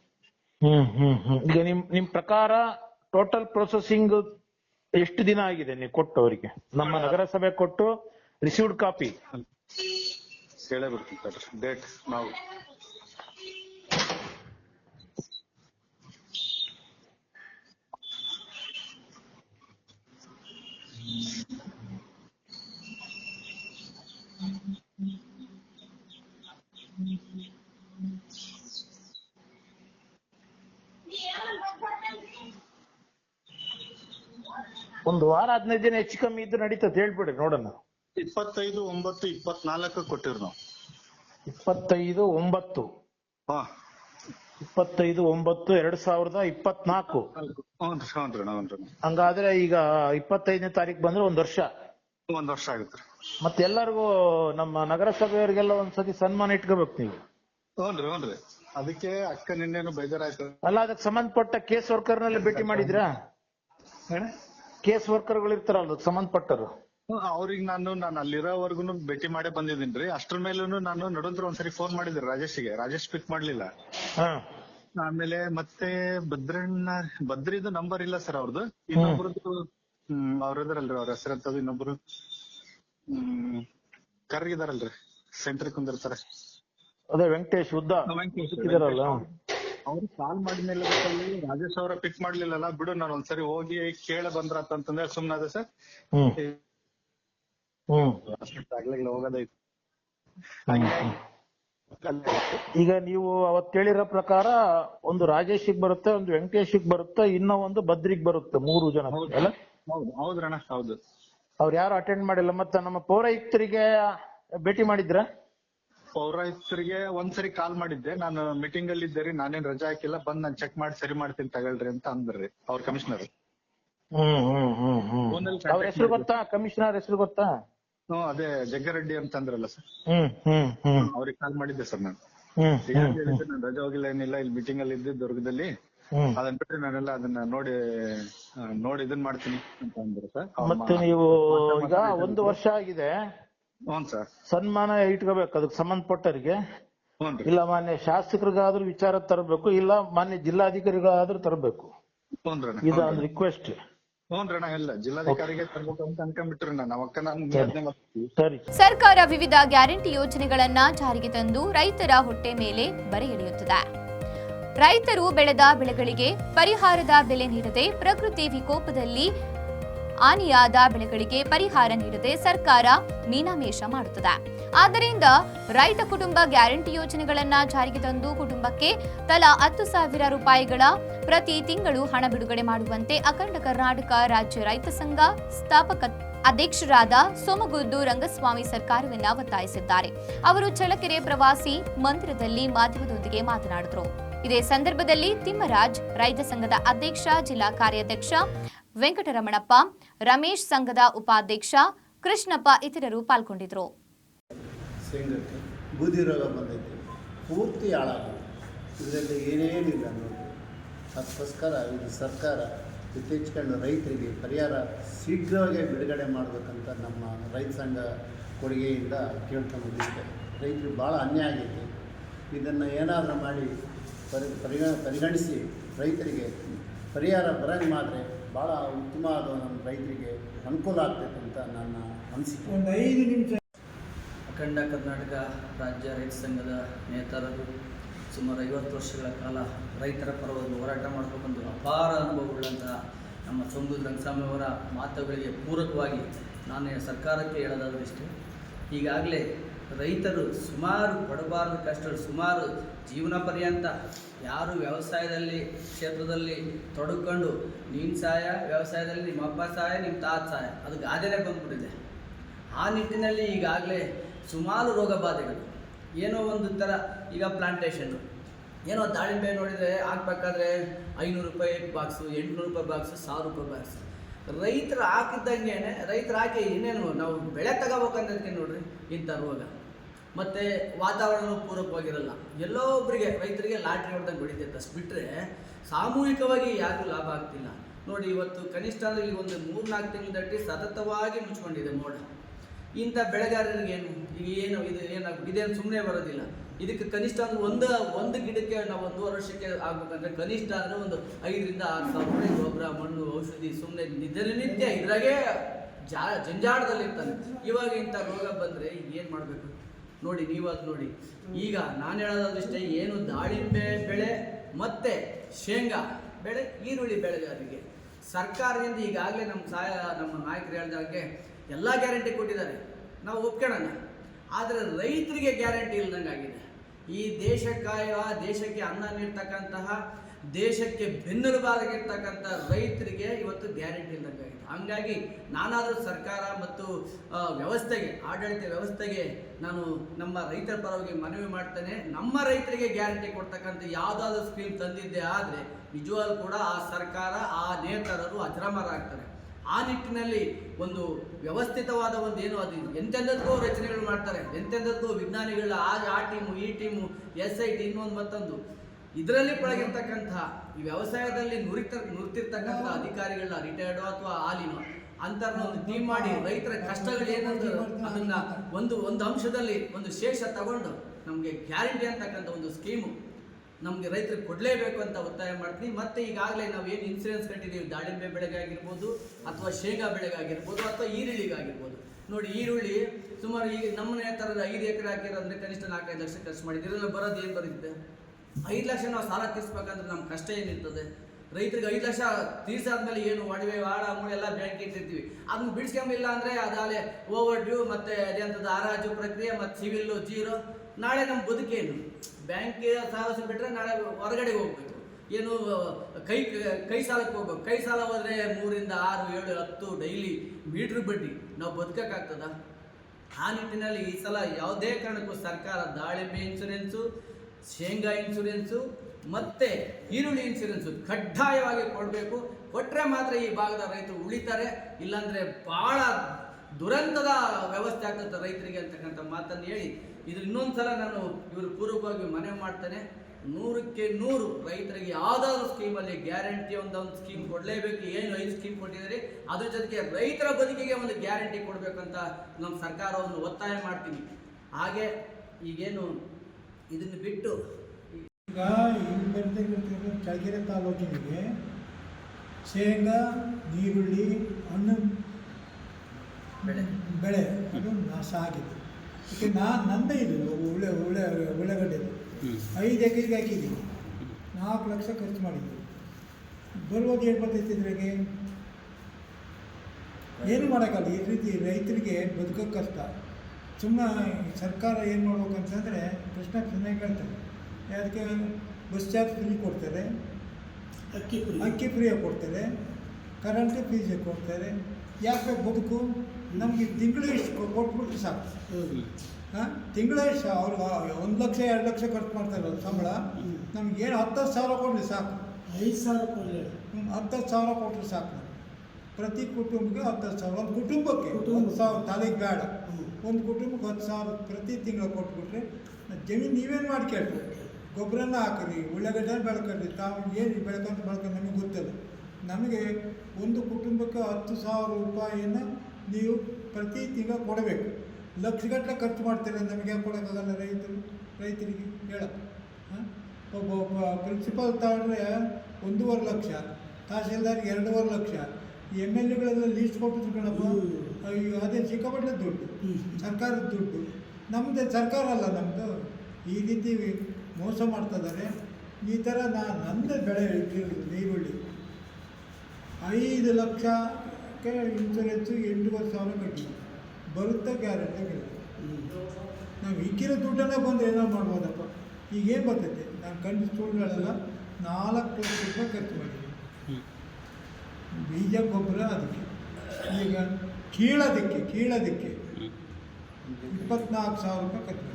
ಈಗ ನಿಮ್ ನಿಮ್ ಪ್ರಕಾರ ಟೋಟಲ್ ಪ್ರೊಸೆಸಿಂಗ್ ಎಷ್ಟು ದಿನ ಆಗಿದೆ ನೀವು ಕೊಟ್ಟು ಅವರಿಗೆ? ನಮ್ಮ ನಗರಸಭೆ ಕೊಟ್ಟು ರಿಸೀವ್ಡ್ ಕಾಪಿ ಹೇಳೇ ಬಿಡ್ತೀನಿ ತಡ್ರಿ. ಡೇಟ್ ನಾವು. ಒಂದು ವಾರ ಹದಿನೈದು ದಿನ ಹೆಚ್ಚು ಕಮ್ಮಿ ಇದ್ದು ನಡೀತದೆ ಹೇಳ್ಬಿಡಿ ನೋಡೋಣ. ಇಪ್ಪತ್ತೈದು ಒಂಬತ್ತು ಇಪ್ಪತ್ನಾಲ್ಕು ಕೊಟ್ಟಿರ್ ನಾವು. ಇಪ್ಪತ್ತೈದು ಒಂಬತ್ತು. ಹಾ. ಇಪ್ಪತ್ತೈದು ಒಂಬತ್ತು ಎರಡ್ ಸಾವಿರದ ಇಪ್ಪತ್ನಾಲ್ಕು. ಹಂಗಾದ್ರೆ ಈಗ ಇಪ್ಪತ್ತೈದನೇ ತಾರೀಕು ಬಂದ್ರೆ ಒಂದ್ ವರ್ಷ. ಒಂದ್ ವರ್ಷ ಆಗುತ್ತೆ. ಮತ್ತೆ ಎಲ್ಲರಿಗೂ ನಮ್ಮ ನಗರಸಭೆಯವರಿಗೆಲ್ಲ ಒಂದ್ಸತಿ ಸನ್ಮಾನ ಇಟ್ಕೋಬೇಕು ನೀವು. ಹ್ಞೂನ್ರಿ ಹ್ಞೂನ್ರಿ ಅದಕ್ಕೆ ಅಕ್ಕ ನಿನ್ನೇನು ಬೇಜಾರಾಯ್ತು. ಅಲ್ಲ ಅದಕ್ಕೆ ಸಂಬಂಧಪಟ್ಟ ಕೇಸ್ ವರ್ಕರ್ನೆಲ್ಲ ಭೇಟಿ ಮಾಡಿದ್ರಾ? ಕೇಸ್ ವರ್ಕರ್ಗಳು ಇರ್ತಾರಲ್ಲ ಸಂಬಂಧಪಟ್ಟರು ಅವ್ರಿಗೆ ನಾನು ನಾನು ಅಲ್ಲಿರೋವರೆಗೂ ಭೇಟಿ ಮಾಡೇ ರೀ ಅಷ್ಟರ ಮೇಲೂ ನಾನು ನಡುವಂತರ ಒಂದ್ಸರಿ ಫೋನ್ ಮಾಡಿದ್ರಿ ರಾಜೇಶ್ಗೆ. ರಾಜೇಶ್ ಪಿಕ್ ಮಾಡ್ಲಿಲ್ಲ. ಆಮೇಲೆ ಮತ್ತೆ ಭದ್ರಣ್ಣ ಭದ್ರಿದು ನಂಬರ್ ಇಲ್ಲ ಸರ್ ಅವ್ರದ್ದು ಇನ್ನೊಬ್ರದ್ದು ಅವ್ರದ್ರಲ್ರಿ ಅವ್ರ ಹೆಸರಂತದ್ದು ಇನ್ನೊಬ್ರು ಹ್ಮ್ ಕರ್ಗಿದಾರಲ್ರಿ ಸೆಂಟ್ರ್ ಕುಂದಿರ್ತಾರೆ ಅದೇ ವೆಂಕಟೇಶ್ ಉದ್ದ. ಇದಾರಲ್ಲ ಅವ್ರು ಕಾಲ್ ಮಾಡಿದ್ಮೇಲೆ ರಾಜೇಶ್ ಅವರ ಪಿಕ್ ಮಾಡ್ಲಿಲ್ಲಲ್ಲ ಬಿಡು ನಾನು ಒಂದ್ಸರಿ ಹೋಗಿ ಕೇಳ ಬಂದ್ರ ಅಂತಂದ್ರೆ ಸುಮ್ನಾದೆ ಸರ್. ಹ್ಮ್. ಹ್ಮ್. ಹೋಗೋದೈತಿ ಈಗ ನೀವು ಅವತ್ ಹೇಳಿರೋ ಪ್ರಕಾರ ಒಂದು ರಾಜೇಶಿಗ್ ಬರುತ್ತೆ ಒಂದು ವೆಂಕಟೇಶಿಗ್ ಬರುತ್ತೆ ಇನ್ನೂ ಒಂದು ಬದ್ರಿಗ್ ಬರುತ್ತೆ ಮೂರು ಜನ ಅಲ್ಲ? ಹೌದು ಹೌದ್ರಣ್ಣ ಹೌದು. ಅವ್ರು ಯಾರು ಅಟೆಂಡ್ ಮಾಡಿಲ್ಲ ಮತ್ತೆ ನಮ್ಮ ಪೌರಾಯುಕ್ತರಿಗೆ ಭೇಟಿ ಮಾಡಿದ್ರ? ಪೌರಾಯುಕ್ತರಿಗೆ ಒಂದ್ಸರಿ ಕಾಲ್ ಮಾಡಿದ್ದೆ. ನಾನು ಮೀಟಿಂಗ್ ಅಲ್ಲಿ ಇದ್ದೆ ರೀ ನಾನೇನ್ ರಜಾ ಹಾಕಿಲ್ಲ ಬಂದ್ ನಾನ್ ಚೆಕ್ ಮಾಡಿ ಸರಿ ಮಾಡ್ತೀನಿ ತಗೊಳ್ರಿ ಅಂತ ಅಂದ್ರಿ ಅವ್ರ ಕಮಿಷನರ್ ಹ್ಮ್ ಹ್ಮ್ ಹ್ಮ್ ಹ್ಮ್. ಫೋನಲ್ಲಿ ಅವ್ರ ಹೆಸರು ಗೊತ್ತಾ? ಕಮಿಷನರ್ ಹೆಸರು ಗೊತ್ತಾ? ಹ್ಮ್ ಅದೇ ಜಗ್ಗರೆಡ್ಡಿ ಅಂತ ಅಂದ್ರಲ್ಲ ಸರ್. ಹ್ಮ್ ಹ್ಮ್ ಹ್ಮ್. ಅವ್ರಿಗೆ ಕಾಲ್ ಮಾಡಿದ್ದೆ ಸರ್ ನಾನು. ಹ್ಮ್ ಈಗ ಹ್ಮ್ ಹೇಳಿದ್ದೆ ನಾನು ರಜಾ ಹೋಗಿಲ್ಲ ಏನಿಲ್ಲ ಇಲ್ಲಿ ಮೀಟಿಂಗ್ ಅಲ್ಲಿ ಇದ್ದಿದ್ದು ದುರ್ಗದಲ್ಲಿ. ಹ್ಮ್. ಅದನ್ನ ಬಿಟ್ರೆ ನಾನೆಲ್ಲ ಅದನ್ನ ನೋಡಿ ಆ, ನೋಡಿ ಇದನ್ ಮಾಡ್ತೀನಿ ಅಂತ ಅಂದ್ರೆ ಸರ್. ಮತ್ತೆ ಮತ್ತು ಮಾ- ನೀವು ಈಗ ಒಂದು ವರ್ಷ ಆಗಿದೆ. ಹ್ಞೂ ಸರ್. ಸನ್ಮಾನ ಇಟ್ಕೋಬೇಕು. ಅದಕ್ಕೆ ಸಂಬಂಧಪಟ್ಟವರಿಗೆ. ಹ್ಞೂ ರೀ. ಇಲ್ಲ ಮಾನ್ಯ ಶಾಸಕರಿಗಾದ್ರೂ ವಿಚಾರ ತರಬೇಕು ಇಲ್ಲ ಮಾನ್ಯ ಜಿಲ್ಲಾಧಿಕಾರಿಗಳಾದ್ರೂ ತರಬೇಕು. ಇದೊಂದು ಇದು ಒಂದು ರಿಕ್ವೆಸ್ಟ್ ಹ್ಞೂ ರೀ ಎಲ್ಲ ಜಿಲ್ಲಾಧಿಕಾರಿಗೆ ತರ್ಬೇಕು ಅಂತ ಅನ್ಕೊಂಡ್ಬಿಟ್ರಿ ನಾನು ಅವಕ್ಕ ನಾನು ಅದನ್ನೇ ಮಾಡ್ತೀವಿ. ಸರಿ. ಸರ್ಕಾರ ವಿವಿಧ ಗ್ಯಾರಂಟಿ ಯೋಜನೆಗಳನ್ನ ಜಾರಿಗೆ ತಂದು ರೈತರ ಹೊಟ್ಟೆ ಮೇಲೆ ಬರೆ ಎಳೆಯುತ್ತಿದೆ. ರೈತರು ಬೆಳೆದ ಬೆಳೆಗಳಿಗೆ ಪರಿಹಾರದ ಬೆಲೆ ನೀಡದೆ ಪ್ರಕೃತಿ ವಿಕೋಪದಲ್ಲಿ ಹಾನಿಯಾದ ಬೆಳೆಗಳಿಗೆ ಪರಿಹಾರ ನೀಡದೆ ಸರ್ಕಾರ ಮೀನಾಮೇಷ ಮಾಡುತ್ತದೆ. ಆದ್ದರಿಂದ ರೈತ ಕುಟುಂಬ ಗ್ಯಾರಂಟಿ ಯೋಜನೆಗಳನ್ನ ಜಾರಿಗೆ ತಂದು ಕುಟುಂಬಕ್ಕೆ ತಲಾ ಹತ್ತು ಸಾವಿರ ರೂಪಾಯಿಗಳ ಪ್ರತಿ ತಿಂಗಳು ಹಣ ಬಿಡುಗಡೆ ಮಾಡುವಂತೆ ಅಖಂಡ ಕರ್ನಾಟಕ ರಾಜ್ಯ ರೈತ ಸಂಘ ಸ್ಥಾಪಕ ಅಧ್ಯಕ್ಷರಾದ ಸೋಮಗುದ್ದು ರಂಗಸ್ವಾಮಿ ಸರ್ಕಾರವನ್ನ ಒತ್ತಾಯಿಸಿದ್ದಾರೆ. ಅವರು ಚಳ್ಳಕೆರೆ ಪ್ರವಾಸಿ ಮಂದಿರದಲ್ಲಿ ಮಾಧ್ಯಮದೊಂದಿಗೆ ಮಾತನಾಡಿದರು. ಇದೇ ಸಂದರ್ಭದಲ್ಲಿ ತಿಮ್ಮರಾಜ್ ರೈತ ಸಂಘದ ಅಧ್ಯಕ್ಷ, ಜಿಲ್ಲಾ ಕಾರ್ಯಾಧ್ಯಕ್ಷ ವೆಂಕಟರಮಣಪ್ಪ, ರಮೇಶ್ ಸಂಘದ ಉಪಾಧ್ಯಕ್ಷ, ಕೃಷ್ಣಪ್ಪ ಇತರರು ಪಾಲ್ಗೊಂಡಿದ್ದರು. ಬೂದಿ ರೋಗ ಬಂದೈತಿ. ಪೂರ್ತಿ ಹಾಳಾಗಿದೆ. ಇದರಲ್ಲಿ ಏನೇನಿಲ್ಲ ನೋಡಿ ಅದಕ್ಕೋಸ್ಕರ ಇದು ಸರ್ಕಾರ ಇತ್ತೀಚೆಗೆ ರೈತರಿಗೆ ಪರಿಹಾರ ಶೀಘ್ರವಾಗಿ ಬಿಡುಗಡೆ ಮಾಡಬೇಕಂತ ನಮ್ಮ ರೈತ ಸಂಘ ಕೊಡುಗೆಯಿಂದ ಕೇಳ್ಕೊಂಡಿದ್ದೆ ರೈತರು ಭಾಳ ಅನ್ಯಾಯ ಆಗೈತಿ. ಇದನ್ನು ಏನಾದರೂ ಮಾಡಿ ಪರಿ, ಪರಿಗ, ಪರಿಗಣಿಸಿ ರೈತರಿಗೆ ಪರಿಹಾರ ಬರಂಗೆ ಮಾಡಿದ್ರೆ ಭಾಳ ಉತ್ತಮವಾದ ನಮ್ಮ ರೈತರಿಗೆ ಅನುಕೂಲ ಆಗ್ತೈತೆ ಅಂತ ನನ್ನ ಅನಿಸಿಕೆ. ಅಖಂಡ ಕರ್ನಾಟಕ ರಾಜ್ಯ ರೈತ ಸಂಘದ ನೇತಾರರು ಸುಮಾರು ಐವತ್ತು ವರ್ಷಗಳ ಕಾಲ ರೈತರ ಪರವಾಗಿ ಹೋರಾಟ ಮಾಡಬೇಕಂದು ಅಪಾರ ಅನುಭವಗಳಂತಹ ನಮ್ಮ ಸೊಂಬುದ ರಂಗಸ್ವಾಮಿ ಅವರ ಮಾತುಗಳಿಗೆ ಪೂರಕವಾಗಿ ನಾನು ಸರ್ಕಾರಕ್ಕೆ ಹೇಳೋದಾದ್ರೆ ಇಷ್ಟೇ ಈಗಾಗಲೇ ರೈತರು ಸುಮಾರು ಪಡಬಾರದ ಕಷ್ಟಗಳು ಸುಮಾರು ಜೀವನ ಪರ್ಯಂತ ಯಾರು ವ್ಯವಸಾಯದಲ್ಲಿ, ಕ್ಷೇತ್ರದಲ್ಲಿ ತೊಡಕೊಂಡು ನೀನು ಸಹಾಯ ವ್ಯವಸಾಯದಲ್ಲಿ ನಿಮ್ಮ ಅಪ್ಪ ಸಹಾಯ ನಿಮ್ಮ ತಾತ ಸಹಾಯ ಅದು ಗಾದೆನೇ ಬಂದ್ಬಿಟ್ಟಿದೆ. ಆ ನಿಟ್ಟಿನಲ್ಲಿ ಈಗಾಗಲೇ ಸುಮಾರು ರೋಗ ಬಾಧೆಗಳು. ಏನೋ ಒಂದು ಥರ ಈಗ ಪ್ಲಾಂಟೇಷನ್ನು ಏನೋ ದಾಳಿಂಬೆ ನೋಡಿದರೆ ಹಾಕ್ಬೇಕಾದ್ರೆ ಐನೂರು ರೂಪಾಯಿ ಬಾಕ್ಸು ಎಂಟುನೂರು ರೂಪಾಯಿ ಬಾಕ್ಸು ಸಾವಿರ ರೂಪಾಯಿ ಬಾಕ್ಸು ರೈತರು ಹಾಕಿದ್ದಂಗೆ ರೈತರು ಹಾಕಿ ಇನ್ನೇನು ನಾವು ಬೆಳೆ ತಗೋಬೇಕಂದ್ರೆ ನೋಡ್ರಿ ಇಂಥ ರೋಗ. ಮತ್ತು ವಾತಾವರಣ ಪೂರಕವಾಗಿರಲ್ಲ. ಎಲ್ಲೋ ಒಬ್ಬರಿಗೆ ರೈತರಿಗೆ ಲಾಟ್ರಿ ಹೊಡೆದಂಗೆ ಹೊಡಿತೈತೆ ಅಷ್ಟು ಬಿಟ್ಟರೆ ಸಾಮೂಹಿಕವಾಗಿ ಯಾರಿಗೂ ಲಾಭ ಆಗ್ತಿಲ್ಲ. ನೋಡಿ, ಇವತ್ತು ಕನಿಷ್ಠ ಅಂದರೆ ಈ ಒಂದು ಮೂರು ನಾಲ್ಕು ತಿಂಗಳು ತಟ್ಟಿ ಸತತವಾಗಿ ಮುಚ್ಕೊಂಡಿದೆ ಮೋಡ. ಇಂಥ ಬೆಳೆಗಾರರಿಗೆ ಏನು? ಈಗ ಏನು ಇದು ಏನಾಗ ಇದೇನು ಸುಮ್ಮನೆ ಬರೋದಿಲ್ಲ. ಇದಕ್ಕೆ ಕನಿಷ್ಠ ಅಂದ್ರೆ ಒಂದು ಒಂದು ಗಿಡಕ್ಕೆ ನಾವು ಒಂದೂವರೆ ವರ್ಷಕ್ಕೆ ಆಗ್ಬೇಕಂದ್ರೆ ಕನಿಷ್ಠ ಅಂದರೆ ಒಂದು ಐದರಿಂದ ಆರು ಸಾವಿರ ರೂಪಾಯಿ ಗೊಬ್ಬರ, ಮಣ್ಣು, ಔಷಧಿ ಸುಮ್ಮನೆ ದಿನನಿತ್ಯ ಇದ್ರಾಗೆ ಜಾ ಜಂಜಾಟದಲ್ಲಿರ್ತಾನೆ ಇವಾಗ ಇಂಥ ರೋಗ ಬಂದರೆ ಏನು ಮಾಡಬೇಕು? ನೋಡಿ ನೀವು ಅದು ನೋಡಿ. ಈಗ ನಾನು ಹೇಳೋದಾದಿಷ್ಟೇ ಏನು ದಾಳಿಂಬೆ ಬೆಳೆ ಮತ್ತೆ ಶೇಂಗಾ, ಬೆಳೆ ಈರುಳ್ಳಿ ಬೆಳೆಗಾರರಿಗೆ ಸರ್ಕಾರದಿಂದ ಈಗಾಗಲೇ ನಮ್ಮ ಸಹಾಯ ನಮ್ಮ ನಾಯಕರು ಹಾಗೆ ಎಲ್ಲ ಗ್ಯಾರಂಟಿ ಕೊಟ್ಟಿದ್ದಾರೆ. ನಾವು ಒಪ್ಕೊಳ್ಳೋಣ ಆದರೆ ರೈತರಿಗೆ ಗ್ಯಾರಂಟಿ ಇಲ್ಲದಂಗಾಗಿದೆ ಈ ದೇಶಕ್ಕಾಯ ದೇಶಕ್ಕೆ ಅನ್ನ ನೀಡ್ತಕ್ಕಂತಹ, ದೇಶಕ್ಕೆ ಬೆನ್ನೆಲುಬಾಗಿರ್ತಕ್ಕಂಥ ರೈತರಿಗೆ ಇವತ್ತು ಗ್ಯಾರಂಟಿ ಇಲ್ದಂಗೆ ಆಗಿದೆ. ಹಂಗಾಗಿ ನಾನಾದರೂ ಸರ್ಕಾರ ಮತ್ತು ವ್ಯವಸ್ಥೆಗೆ, ಆಡಳಿತ ವ್ಯವಸ್ಥೆಗೆ ನಾನು ನಮ್ಮ ರೈತರ ಪರವಾಗಿ ಮನವಿ ಮಾಡ್ತೇನೆ. ನಮ್ಮ ರೈತರಿಗೆ ಗ್ಯಾರಂಟಿ ಕೊಡ್ತಕ್ಕಂಥ ಯಾವುದಾದ್ರೂ ಸ್ಕೀಮ್ ತಂದಿದ್ದೆ ಆದರೆ ನಿಜವಾಗ್ಲೂ ಕೂಡ ಆ ಸರ್ಕಾರ, ಆ ನೇತಾರರು ಅಜರಾಮರಾಗ್ತಾರೆ. ಆ ನಿಟ್ಟಿನಲ್ಲಿ ಒಂದು ವ್ಯವಸ್ಥಿತವಾದ ಒಂದು ಏನು ಅದು ಎಂತೆಂದದ್ದು ರಚನೆಗಳು ಮಾಡ್ತಾರೆ. ಎಂತೆಂದದ್ದು ವಿಜ್ಞಾನಿಗಳ ಆ ಆ ಟೀಮು, ಈ ಟೀಮು, ಎಸ್ ಐ ಟಿ ಇನ್ನೊಂದು ಮತ್ತೊಂದು. ಇದರಲ್ಲಿ ಪಳಗಿರ್ತಕ್ಕಂತಹ ಈ ವ್ಯವಸಾಯದಲ್ಲಿ ನುರಿತ ನುರಿತಿರ್ತಕ್ಕಂಥ ಅಧಿಕಾರಿಗಳನ್ನ ರಿಟೈರ್ಡೋ ಅಥವಾ ಹಾಲಿನೋ ಅಂತರ್ನ ಒಂದು ಟೀಮ್ ಮಾಡಿ ರೈತರ ಕಷ್ಟಗಳು ಏನಂತ ಅದನ್ನ ಒಂದು ಒಂದು ಅಂಶದಲ್ಲಿ ಒಂದು ಶೇಷ ತಗೊಂಡು ನಮಗೆ ಗ್ಯಾರಂಟಿ ಅಂತಕ್ಕಂಥ ಒಂದು ಸ್ಕೀಮು ನಮಗೆ ರೈತರಿಗೆ ಕೊಡಲೇಬೇಕು ಅಂತ ಒತ್ತಾಯ ಮಾಡ್ತೀನಿ. ಮತ್ತೆ ಈಗಾಗಲೇ ನಾವು ಏನು ಇನ್ಸೂರೆನ್ಸ್ ಕಟ್ಟಿದ್ದೀವಿ ದಾಳಿಂಬೆ ಬೆಳೆಗಾಗಿರ್ಬೋದು ಅಥವಾ ಶೇಂಗಾ ಬೆಳೆಗಾಗಿರ್ಬೋದು ಅಥವಾ ಈರುಳ್ಳಿಗಾಗಿರ್ಬೋದು. ನೋಡಿ ಈರುಳ್ಳಿ ಸುಮಾರು ಈಗ ನಮ್ಮನೆ ಥರದ ಐದು ಎಕರೆ ಹಾಕಿರೋದ್ರೆ ಕನಿಷ್ಠ ನಾಲ್ಕೈದು ಲಕ್ಷ ಖರ್ಚು ಮಾಡಿದ್ದೀರಲ್ಲ ಬರೋದು ಏನು ಬರುತ್ತೆ? ಐದು ಲಕ್ಷ ನಾವು ಸಾಲ ತೀರಿಸ್ಬೇಕಂದ್ರೆ ನಮ್ಮ ಕಷ್ಟ ಏನಿರ್ತದೆ? ರೈತರಿಗೆ ಐದು ಲಕ್ಷ ತೀರ್ಸಾದ್ಮೇಲೆ ಏನು ಒಡವೆ ವಾಡ ಮೂಳೆ ಎಲ್ಲ ಬ್ಯಾಂಕ್ ಇಟ್ಟಿರ್ತೀವಿ. ಅದನ್ನ ಬಿಡಿಸ್ಕೊಂಬಿಲ್ಲ ಅಂದರೆ ಅದಾಲೆ ಓವರ್ ಡ್ಯೂ ಮತ್ತೆ ಅದೇಂಥದ್ದು ಹರಾಜು ಪ್ರಕ್ರಿಯೆ ಮತ್ತು ಸಿವಿಲ್ಲು ಜೀರೋ. ನಾಳೆ ನಮ್ಮ ಬದುಕೇನು? ಬ್ಯಾಂಕ್ ಸಾಲ ಬಿಟ್ಟರೆ ನಾಳೆ ಹೊರಗಡೆ ಹೋಗ್ಬೇಕು. ಏನು, ಕೈ ಕೈ ಸಾಲಕ್ಕೆ ಹೋಗ್ಬೇಕು. ಕೈ ಸಾಲ ಹೋದರೆ ಮೂರಿಂದ ಆರು, ಏಳು, ಹತ್ತು ಡೈಲಿ ಮೀಟ್ರ್ ಬಡ್ಡಿ. ನಾವು ಬದುಕೋಕ್ಕಾಗ್ತದ? ಆ ನಿಟ್ಟಿನಲ್ಲಿ ಈ ಸಲ ಯಾವುದೇ ಕಾರಣಕ್ಕೂ ಸರ್ಕಾರ ದಾಳಿಂಬೆ ಇನ್ಸೂರೆನ್ಸು ಶೇಂಗಾ ಇನ್ಸೂರೆನ್ಸು ಮತ್ತೆ ಈರುಳ್ಳಿ ಇನ್ಸೂರೆನ್ಸು ಕಡ್ಡಾಯವಾಗಿ ಕೊಡಬೇಕು. ಕೊಟ್ಟರೆ ಮಾತ್ರ ಈ ಭಾಗದ ರೈತರು ಉಳಿತಾರೆ. ಇಲ್ಲಾಂದರೆ ಭಾಳ ದುರಂತದ ವ್ಯವಸ್ಥೆ ಆಗ್ತದೆ ರೈತರಿಗೆ ಅಂತಕ್ಕಂಥ ಮಾತನ್ನು ಹೇಳಿ. ಇದ್ರ ಇನ್ನೊಂದು ಸಲ ನಾನು ಇವರು ಪೂರ್ವಕವಾಗಿ ಮನವಿ ಮಾಡ್ತೇನೆ. ನೂರಕ್ಕೆ ನೂರು ರೈತರಿಗೆ ಯಾವುದಾದ್ರು ಸ್ಕೀಮಲ್ಲಿ ಗ್ಯಾರಂಟಿ ಒಂದು ಒಂದು ಸ್ಕೀಮ್ ಕೊಡಲೇಬೇಕು. ಏನು ಐದು ಸ್ಕೀಮ್ ಕೊಟ್ಟಿದ್ದಾರೆ? ಅದ್ರ ಜೊತೆಗೆ ರೈತರ ಬದುಕಿಗೆ ಒಂದು ಗ್ಯಾರಂಟಿ ಕೊಡಬೇಕಂತ ನಮ್ಮ ಸರ್ಕಾರವನ್ನು ಒತ್ತಾಯ ಮಾಡ್ತೀನಿ. ಹಾಗೆ ಈಗೇನು ಇದನ್ನು ಬಿಟ್ಟು ಈಗ ಇಲ್ಲಿ ಬರ್ತಕ್ಕಂಥ ಚಳ್ಳಕೆರೆ ತಾಲೂಕಿನಿಗೆ ಶೇಂಗಾ ಈರುಳ್ಳಿ ಹಣ್ಣು ಬೆಳೆ. ಬೆಳೆ ಅದು ನಾಶ ಆಗಿದೆ ಈಗ ನಾನು ನಂದೇ ಇದು ಒಳ್ಳೆ ಒಳ್ಳೆ ಉಳ್ಳಾಗಡ್ಡೆ ಐದು ಎಕರೆಗೆ ಹಾಕಿದ್ದೀನಿ. ನಾಲ್ಕು ಲಕ್ಷ ಖರ್ಚು ಮಾಡಿದ್ದೆ. ಬರ್ಬೋದು ಏನು ಬರ್ತೈತೆ ಇದ್ರಾಗೆ ಏನು ಮಾಡೋಕ್ಕಲ್ಲ ಈ ರೀತಿ ರೈತರಿಗೆ ಬದುಕೋಕ್ಕೆ ಕಷ್ಟ. ಸುಮ್ಮನೆ ಸರ್ಕಾರ ಏನು ಮಾಡಬೇಕು ಅಂತಂದರೆ ಪ್ರಶ್ನೆ ಚೆನ್ನಾಗಿ ಕೇಳ್ತಾರೆ. ಅದಕ್ಕೆ ಬಸ್ ಚಾರ್ಜ್ ಫ್ರೀ ಕೊಡ್ತಾರೆ? ಅಕ್ಕಿ ಫ್ರೀ ಅಕ್ಕಿ ಫ್ರೀಯಾಗಿ ಕೊಡ್ತಾರೆ. ಕರೆಂಟ್ ಫೀಸ್ ಕೊಡ್ತಾರೆ. ಯಾಕೆ ಬದುಕು? ನಮಗೆ ತಿಂಗಳು ಇಷ್ಟು ಕೊಟ್ಬಿಟ್ರೆ ಸಾಕು. ಹಾಂ? ತಿಂಗಳ ಎಷ್ಟು ಅವ್ರಿಗೆ ಒಂದು ಲಕ್ಷ ಎರಡು ಲಕ್ಷ ಖರ್ಚು ಮಾಡ್ತಾರೆ ಸಂಬಳ? ನಮ್ಗೆ ಏನು ಹತ್ತು ಸಾವಿರ ಕೊಡಲಿ ಸಾಕು. ಐದು ಸಾವಿರ ಕೊಡಲಿ. ಹತ್ತು ಹತ್ತು ಸಾವಿರ ಕೊಟ್ಟರೆ ಸಾಕು. ಪ್ರತಿ ಕುಟುಂಬಕ್ಕೆ ಹತ್ತು ಹತ್ತು ಸಾವಿರ ಒಂದು ಕುಟುಂಬಕ್ಕೆ ಒಂದು ಸಾವಿರ ತಲೆಗೆ ಬೇಡ. ಒಂದು ಕುಟುಂಬಕ್ಕೆ ಹತ್ತು ಸಾವಿರ ಪ್ರತಿ ತಿಂಗಳು ಕೊಟ್ಬಿಟ್ರೆ ಜಮೀನು ನೀವೇನು ಮಾಡ್ಕೊಳ್ರಿ? ಗೊಬ್ಬರನ ಹಾಕ್ರಿ ಉಳ್ಳಾಗಡ್ಡೆ ಬೆಳ್ಕೊಳ್ರಿ ತಾವು ಏನು ಬೆಳ್ಕೊಂತ ಬೆಳ್ಕೊಂಡು ನಮಗೆ ಗೊತ್ತಿಲ್ಲ. ನಮಗೆ ಒಂದು ಕುಟುಂಬಕ್ಕೆ ಹತ್ತು ಸಾವಿರ ರೂಪಾಯಿಯನ್ನು ನೀವು ಪ್ರತಿ ತಿಂಗಳು ಕೊಡಬೇಕು. ಲಕ್ಷಗಟ್ಟಲೆ ಖರ್ಚು ಮಾಡ್ತೇನೆ ನಮಗೆ ಕೊಡೋಕ್ಕಾಗಲ್ಲ ರೈತರು? ರೈತರಿಗೆ ಹೇಳ. ಹಾಂ? ಒಬ್ಬ ಪ್ರಿನ್ಸಿಪಾಲ್ ತಗೊಂಡ್ರೆ ಒಂದೂವರೆ ಲಕ್ಷ ತಹಸೀಲ್ದಾರ್ಗೆ ಎರಡೂವರೆ ಲಕ್ಷ ಎಂ ಎಲ್ ಎಗಳೆಲ್ಲ ಲೀಸ್ಟ್ ಕೊಟ್ಟಿದ್ರು ಕಣಪ್ಪ ಅಯ್ಯೋ ಅದೇ ಸಿಕ್ಕಾಪಟ್ಟೆ ದುಡ್ಡು ಸರ್ಕಾರದ ದುಡ್ಡು. ನಮ್ಮದೇ ಸರ್ಕಾರ ಅಲ್ಲ ನಮ್ಮದು ಈ ರೀತಿ ಮೋಸ ಮಾಡ್ತಿದ್ದಾರೆ ಈ ಥರ ನಾ ನಂದು ಬೆಳೆ ಇಟ್ಟಿರೋದು ನೀರುಳ್ಳಿ. ಐದು ಲಕ್ಷಕ್ಕೆ ಇನ್ಸೂರೆನ್ಸು ಎಂಟೂವರೆ ಸಾವಿರ ಕಟ್ಟಿ. ಬರುತ್ತೆ ಗ್ಯಾರಂಟಿ ನಾವು ಇಕ್ಕಿರೋ ದುಡ್ಡನ್ನ ಬಂದು ಏನೋ ಮಾಡ್ಬೋದಪ್ಪ. ಈಗೇನು ಬರ್ತೈತೆ? ನಾನು ಕಂಡು ಸ್ಕೂಲ್ಗಳೆಲ್ಲ ನಾಲ್ಕು ಲಕ್ಷ ರೂಪಾಯಿ ಖರ್ಚು ಮಾಡಿದ್ದೀನಿ ಬೀಜ ಗೊಬ್ಬರ ಅದಕ್ಕೆ. ಈಗ ಕೀಳೋದಕ್ಕೆ ಕೀಳೋದಕ್ಕೆ ಇಪ್ಪತ್ನಾಲ್ಕು ಸಾವಿರ ರೂಪಾಯಿ ಖರ್ಚು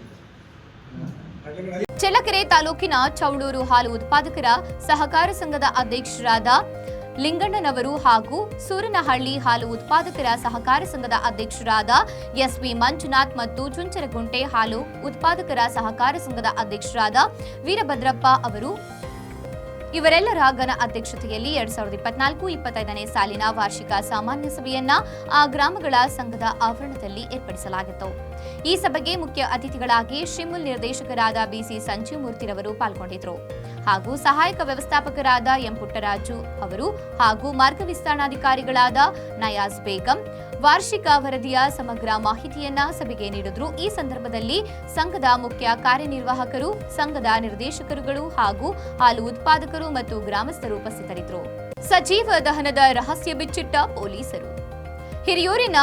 ಚಳ್ಳಕೆರೆ ತಾಲೂಕಿನ ಚೌಳೂರು ಹಾಲು ಉತ್ಪಾದಕರ ಸಹಕಾರ ಸಂಘದ ಅಧ್ಯಕ್ಷರಾದ ಲಿಂಗಣ್ಣನವರು ಹಾಗೂ ಸೂರನಹಳ್ಳಿ ಹಾಲು ಉತ್ಪಾದಕರ ಸಹಕಾರ ಸಂಘದ ಅಧ್ಯಕ್ಷರಾದ ಎಸ್ ವಿ ಮಂಜುನಾಥ್ ಮತ್ತು ಚುಂಚರಗುಂಟೆ ಹಾಲು ಉತ್ಪಾದಕರ ಸಹಕಾರ ಸಂಘದ ಅಧ್ಯಕ್ಷರಾದ ವೀರಭದ್ರಪ್ಪ ಅವರು ಇವರೆಲ್ಲರ ಘನ ಅಧ್ಯಕ್ಷತೆಯಲ್ಲಿ ಎರಡ್ ಸಾವಿರದ ಇಪ್ಪತ್ನಾಲ್ಕು ಇಪ್ಪತ್ತೈದನೇ ಸಾಲಿನ ವಾರ್ಷಿಕ ಸಾಮಾನ್ಯ ಸಭೆಯನ್ನ ಆ ಗ್ರಾಮಗಳ ಸಂಘದ ಆವರಣದಲ್ಲಿ ಏರ್ಪಡಿಸಲಾಗಿತ್ತು. ಈ ಸಭೆಗೆ ಮುಖ್ಯ ಅತಿಥಿಗಳಾಗಿ ಶಿಮುಲ್ ನಿರ್ದೇಶಕರಾದ ಬಿಸಿ ಸಂಜೀವ್ ಮೂರ್ತಿರವರು ಪಾಲ್ಗೊಂಡಿದ್ರು ಹಾಗೂ ಸಹಾಯಕ ವ್ಯವಸ್ಥಾಪಕರಾದ ಎಂ ಪುಟ್ಟರಾಜು ಅವರು ಹಾಗೂ ಮಾರ್ಗ ವಿಸ್ತರಣಾಧಿಕಾರಿಗಳಾದ ನಯಾಜ್ ಬೇಗಂ ವಾರ್ಷಿಕ ವರದಿಯ ಸಮಗ್ರ ಮಾಹಿತಿಯನ್ನ ಸಭೆಗೆ ನೀಡಿದ್ರು. ಈ ಸಂದರ್ಭದಲ್ಲಿ ಸಂಘದ ಮುಖ್ಯ ಕಾರ್ಯನಿರ್ವಾಹಕರು, ಸಂಘದ ನಿರ್ದೇಶಕರುಗಳು ಹಾಗೂ ಹಾಲು ಉತ್ಪಾದಕರು ಮತ್ತು ಗ್ರಾಮಸ್ಥರು ಉಪಸ್ಥಿತರಿದ್ದರು. ಸಜೀವ ದಹನದ ರಹಸ್ಯ ಬಿಚ್ಚಿಟ್ಟ ಪೊಲೀಸರು. ಹಿರಿಯೂರಿನ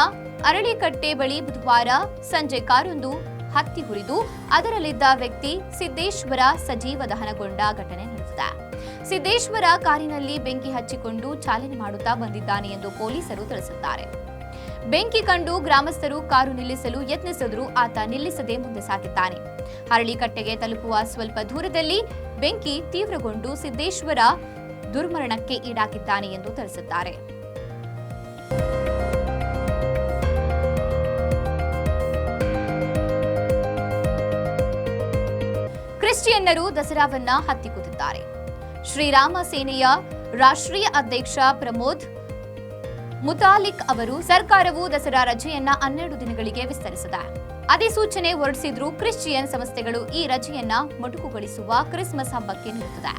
ಅರಳಿಕಟ್ಟೆ ಬಳಿ ಬುಧವಾರ ಸಂಜೆ ಕಾರೊಂದು ಹತ್ತಿ ಹುರಿದು ಅದರಲ್ಲಿದ್ದ ವ್ಯಕ್ತಿ ಸಿದ್ದೇಶ್ವರ ಸಜೀವ ದಹನಗೊಂಡ ಘಟನೆ ನಡೆದಿದೆ. ಸಿದ್ದೇಶ್ವರ ಕಾರಿನಲ್ಲಿ ಬೆಂಕಿ ಹಚ್ಚಿಕೊಂಡು ಚಾಲನೆ ಮಾಡುತ್ತಾ ಬಂದಿದ್ದಾನೆ ಎಂದು ಪೊಲೀಸರು ತಿಳಿಸಿದ್ದಾರೆ. ಬೆಂಕಿ ಕಂಡು ಗ್ರಾಮಸ್ಥರು ಕಾರು ನಿಲ್ಲಿಸಲು ಯತ್ನಿಸಿದರೂ ಆತ ನಿಲ್ಲಿಸದೆ ಮುಂದೆ ಸಾಗಿದ್ದಾನೆ. ಹರಳಿಕಟ್ಟೆಗೆ ತಲುಪುವ ಸ್ವಲ್ಪ ದೂರದಲ್ಲಿ ಬೆಂಕಿ ತೀವ್ರಗೊಂಡು ಸಿದ್ದೇಶ್ವರ ದುರ್ಮರಣಕ್ಕೆ ಈಡಾಗಿದ್ದಾನೆ ಎಂದು ತಿಳಿಸಿದ್ದಾರೆ. ಕ್ರಿಶ್ಚಿಯನ್ನರು ದಸರಾವನ್ನ ಹತ್ತಿಕ್ಕುತ್ತಿದ್ದಾರೆ ಶ್ರೀರಾಮ ಸೇನೆಯ ರಾಷ್ಟ್ರೀಯ ಅಧ್ಯಕ್ಷ ಪ್ರಮೋದ್ ಮುತಾಲಿಕ್ ಅವರು ಸರ್ಕಾರವು ದಸರಾ ರಜೆಯನ್ನ ಹನ್ನೆರಡು ದಿನಗಳಿಗೆ ವಿಸ್ತರಿಸಿದೆ. ಅಧಿಸೂಚನೆ ಹೊರಡಿಸಿದ್ರೂ ಕ್ರಿಶ್ಚಿಯನ್ ಸಂಸ್ಥೆಗಳು ಈ ರಜೆಯನ್ನ ಮೊಟಕುಗೊಳಿಸುವ ಕ್ರಿಸ್ಮಸ್ ಹಬ್ಬಕ್ಕೆ ನೀಡುತ್ತದೆ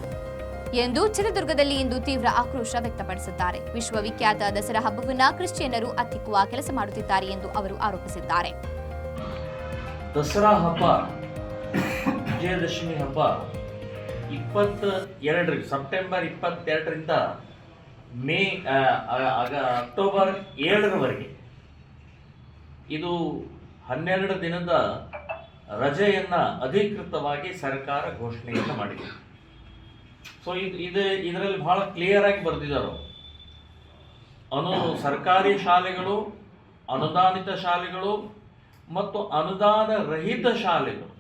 ಎಂದು ಚಿತ್ರದುರ್ಗದಲ್ಲಿ ಇಂದು ತೀವ್ರ ಆಕ್ರೋಶ ವ್ಯಕ್ತಪಡಿಸಿದ್ದಾರೆ. ವಿಶ್ವವಿಖ್ಯಾತ ದಸರಾ ಹಬ್ಬವನ್ನ ಕ್ರಿಶ್ಚಿಯನ್ನರು ಹತ್ತಿಕ್ಕುವ ಕೆಲಸ ಮಾಡುತ್ತಿದ್ದಾರೆ ಎಂದು ಅವರು ಆರೋಪಿಸಿದ್ದಾರೆ. ದಸರಾ ಹಬ್ಬ ವಿಜಯದಶಮಿ ಹಬ್ಬ ಇಪ್ಪತ್ತ ಎರಡರಿಂದ ಸೆಪ್ಟೆಂಬರ್ ಇಪ್ಪತ್ತೆರಡರಿಂದ ಮೇ ಆಗ ಅಕ್ಟೋಬರ್ ಏಳರವರೆಗೆ, ಇದು ಹನ್ನೆರಡು ದಿನದ ರಜೆಯನ್ನು ಅಧಿಕೃತವಾಗಿ ಸರ್ಕಾರ ಘೋಷಣೆಯನ್ನು ಮಾಡಿದೆ. ಸೊ ಇದು ಇದು, ಇದರಲ್ಲಿ ಬಹಳ ಕ್ಲಿಯರ್ ಆಗಿ ಬರೆದಿದ್ದಾರೆ ಅನು ಸರ್ಕಾರಿ ಶಾಲೆಗಳು, ಅನುದಾನಿತ ಶಾಲೆಗಳು ಮತ್ತು ಅನುದಾನ ರಹಿತ ಶಾಲೆಗಳು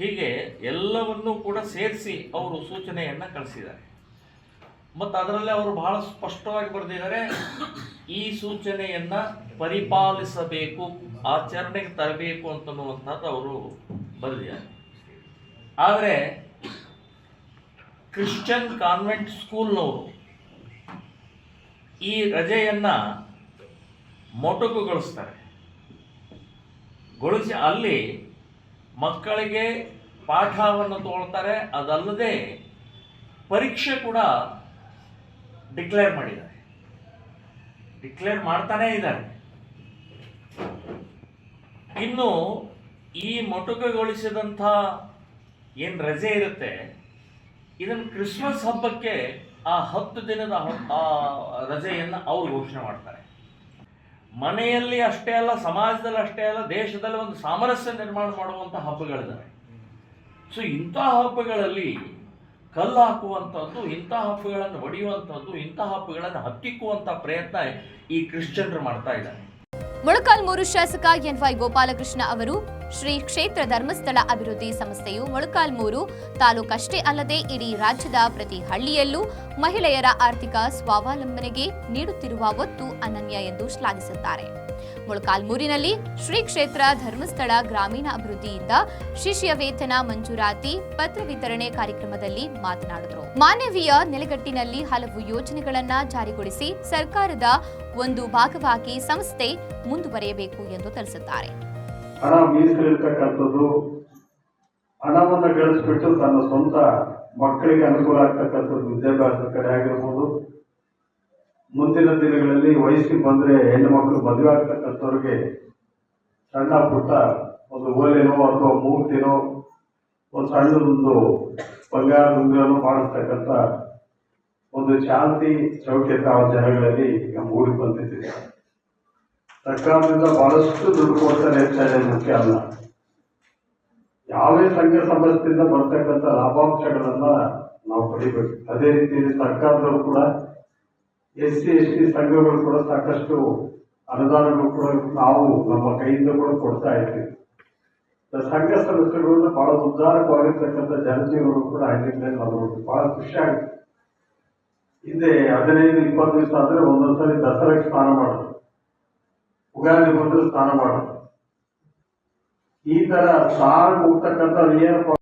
ಹೀಗೆ ಎಲ್ಲವನ್ನೂ ಕೂಡ ಸೇರಿಸಿ ಅವರು ಸೂಚನೆಯನ್ನು ಕಳಿಸಿದ್ದಾರೆ. ಮತ್ತು ಅದರಲ್ಲೇ ಅವರು ಬಹಳ ಸ್ಪಷ್ಟವಾಗಿ ಬರೆದಿದ್ದಾರೆ, ಈ ಸೂಚನೆಯನ್ನು ಪರಿಪಾಲಿಸಬೇಕು, ಆಚರಣೆಗೆ ತರಬೇಕು ಅಂತನ್ನುವಂಥದ್ದು ಅವರು ಬರೆದಿದ್ದಾರೆ. ಆದರೆ ಕ್ರಿಶ್ಚಿಯನ್ ಕಾನ್ವೆಂಟ್ ಸ್ಕೂಲ್ನವರು ಈ ರಜೆಯನ್ನು ಮೊಟಕುಗೊಳಿಸ್ತಾರೆ. ಗೊಳಿಸಿ ಅಲ್ಲಿ ಮಕ್ಕಳಿಗೆ ಪಾಠವನ್ನು ತಗೊಳ್ತಾರೆ, ಅದಲ್ಲದೆ ಪರೀಕ್ಷೆ ಕೂಡ ಡಿಕ್ಲೇರ್ ಮಾಡಿದ್ದಾರೆ. ಡಿಕ್ಲೇರ್ ಮಾಡ್ತಾನೇ ಇದ್ದಾರೆ. ಇನ್ನು ಈ ಮೊಟಕುಗೊಳಿಸಿದಂಥ ಏನು ರಜೆ ಇರುತ್ತೆ, ಇದನ್ನು ಕ್ರಿಸ್ಮಸ್ ಹಬ್ಬಕ್ಕೆ ಆ ಹತ್ತು ದಿನದ ರಜೆಯನ್ನು ಅವ್ರು ಘೋಷಣೆ ಮಾಡ್ತಾರೆ. ಮನೆಯಲ್ಲಿ ಅಷ್ಟೇ ಅಲ್ಲ, ಸಮಾಜದಲ್ಲಿ ಅಷ್ಟೇ ಅಲ್ಲ, ದೇಶದಲ್ಲಿ ಒಂದು ಸಾಮರಸ್ಯ ನಿರ್ಮಾಣ ಮಾಡುವಂಥ ಹಬ್ಬಗಳಿದ್ದಾವೆ ಸೊ ಇಂಥ ಹಬ್ಬಗಳಲ್ಲಿ ಕಲ್ಲು ಹಾಕುವಂಥದ್ದು, ಇಂಥ ಹಬ್ಬಗಳನ್ನು ಹೊಡೆಯುವಂಥದ್ದು ಇಂಥ ಹಬ್ಬಗಳನ್ನು ಹತ್ತಿಕ್ಕುವಂಥ ಪ್ರಯತ್ನ ಈ ಕ್ರಿಶ್ಚಿಯನ್ರು ಮಾಡ್ತಾ ಇದ್ದಾರೆ. ಮೊಳಕಾಲ್ಮೂರು ಶಾಸಕ ಎನ್ವೈ ಗೋಪಾಲಕೃಷ್ಣ ಅವರು, ಶ್ರೀ ಕ್ಷೇತ್ರ ಧರ್ಮಸ್ಥಳ ಅಭಿವೃದ್ಧಿ ಸಂಸ್ಥೆಯು ಮೊಳಕಾಲ್ಮೂರು ತಾಲೂಕಷ್ಟೇ ಅಲ್ಲದೆ ಇಡೀ ರಾಜ್ಯದ ಪ್ರತಿ ಹಳ್ಳಿಯಲ್ಲೂ ಮಹಿಳೆಯರ ಆರ್ಥಿಕ ಸ್ವಾವಲಂಬನೆಗೆ ನೀಡುತ್ತಿರುವ ಒತ್ತು ಅನನ್ಯ ಎಂದು ಶ್ಲಾಘಿಸಿದ್ದಾರೆ ಮೊಳಕಾಲ್ಮೂರಿನಲ್ಲಿ ಶ್ರೀ ಕ್ಷೇತ್ರ ಧರ್ಮಸ್ಥಳ ಗ್ರಾಮೀಣ ಅಭಿವೃದ್ಧಿಯಿಂದ ಶಿಷ್ಯ ವೇತನ ಮಂಜೂರಾತಿ, ಪತ್ರ ವಿತರಣೆ ಕಾರ್ಯಕ್ರಮದಲ್ಲಿ ಮಾತನಾಡಿದರು. ಮಾನವೀಯ ನೆಲೆಗಟ್ಟಿನಲ್ಲಿ ಹಲವು ಯೋಜನೆಗಳನ್ನು ಜಾರಿಗೊಳಿಸಿ ಸರ್ಕಾರದ ಒಂದು ಭಾಗವಾಗಿ ಸಂಸ್ಥೆ ಮುಂದುವರಿಯಬೇಕು ಎಂದು ತಿಳಿಸಿದ್ದಾರೆ. ಹಣ ಮೀಸಲಿರ್ತಕ್ಕಂಥದ್ದು ಹಣವನ್ನು ಗಳಿಸ್ಬಿಟ್ಟು ತನ್ನ ಸ್ವಂತ ಮಕ್ಕಳಿಗೆ ಅನುಕೂಲ ಆಗ್ತಕ್ಕಂಥದ್ದು ವಿದ್ಯಾಭ್ಯಾಸದ ಕಡೆ ಆಗಿರ್ಬೋದು ಮುಂದಿನ ದಿನಗಳಲ್ಲಿ ವಯಸ್ಸಿಗೆ ಬಂದರೆ ಹೆಣ್ಣು ಮಕ್ಕಳು ಮದುವೆ ಆಗ್ತಕ್ಕಂಥವ್ರಿಗೆ ಸಣ್ಣ ಪುಟ್ಟ ಒಂದು ಓಲೆನೋ ಅಥವಾ ಮೂರ್ತಿನೋ ಒಂದು ಸಣ್ಣದೊಂದು ಬಂಗಾರ ಉಂಗುರನೋ ಮಾಡಿಸ್ತಕ್ಕಂಥ ಒಂದು ಶಾಂತಿ ಸೌಖ್ಯತೆ ಆ ಜನಗಳಲ್ಲಿ ಈಗ ಮೂಡಿ ಬಂದಿದೆ. ಸರ್ಕಾರದಿಂದ ಬಹಳಷ್ಟು ದುಡ್ಡು ಕೊಡ್ತಾರೆ ಹೆಚ್ಚಾಗಿ ಮುಖ್ಯ ಅಲ್ಲ. ಯಾವುದೇ ಸಂಘ ಸಂಸ್ಥೆಯಿಂದ ಬರ್ತಕ್ಕಂಥ ಲಾಭಾಂಶಗಳನ್ನ ನಾವು ಪಡಿಬೇಕು. ಅದೇ ರೀತಿಯಲ್ಲಿ ಸರ್ಕಾರದವರು ಕೂಡ ಎಸ್ ಸಿ ಎಸ್ ಟಿ ಸಂಘಗಳು ಕೂಡ ಸಾಕಷ್ಟು ಅನುದಾನಗಳು ಕೂಡ ನಾವು ನಮ್ಮ ಕೈಯಿಂದ ಕೂಡ ಕೊಡ್ತಾ ಇದ್ದೀವಿ ಸ- ಸಂಘ ಸಂಸ್ಥೆಗಳನ್ನ ಬಹಳ ಉದ್ದಾರಕವಾಗಿರ್ತಕ್ಕಂಥ ಜನತೆಗಳು ಕೂಡ ಆಗಿದ್ದೆ ನಾವು ಬಹಳ ಖುಷಿ ಆಗುತ್ತೆ ಹಿಂದೆ ಹದಿನೈದು, ಇಪ್ಪತ್ತು ದಿವಸ ಆದ್ರೆ ಒಂದೊಂದ್ಸರಿ ದಸರಾಗೆ ಸ್ನಾನ ಮಾಡೋದು ಉಗಾದಿ ಬಂದ್ರೆ ಸ್ನಾನ ಮಾಡೋದು ಈ ತರ ಸ್ನಾನ ಹೋಗ್ತಕ್ಕಂಥ ಏನಪ್ಪ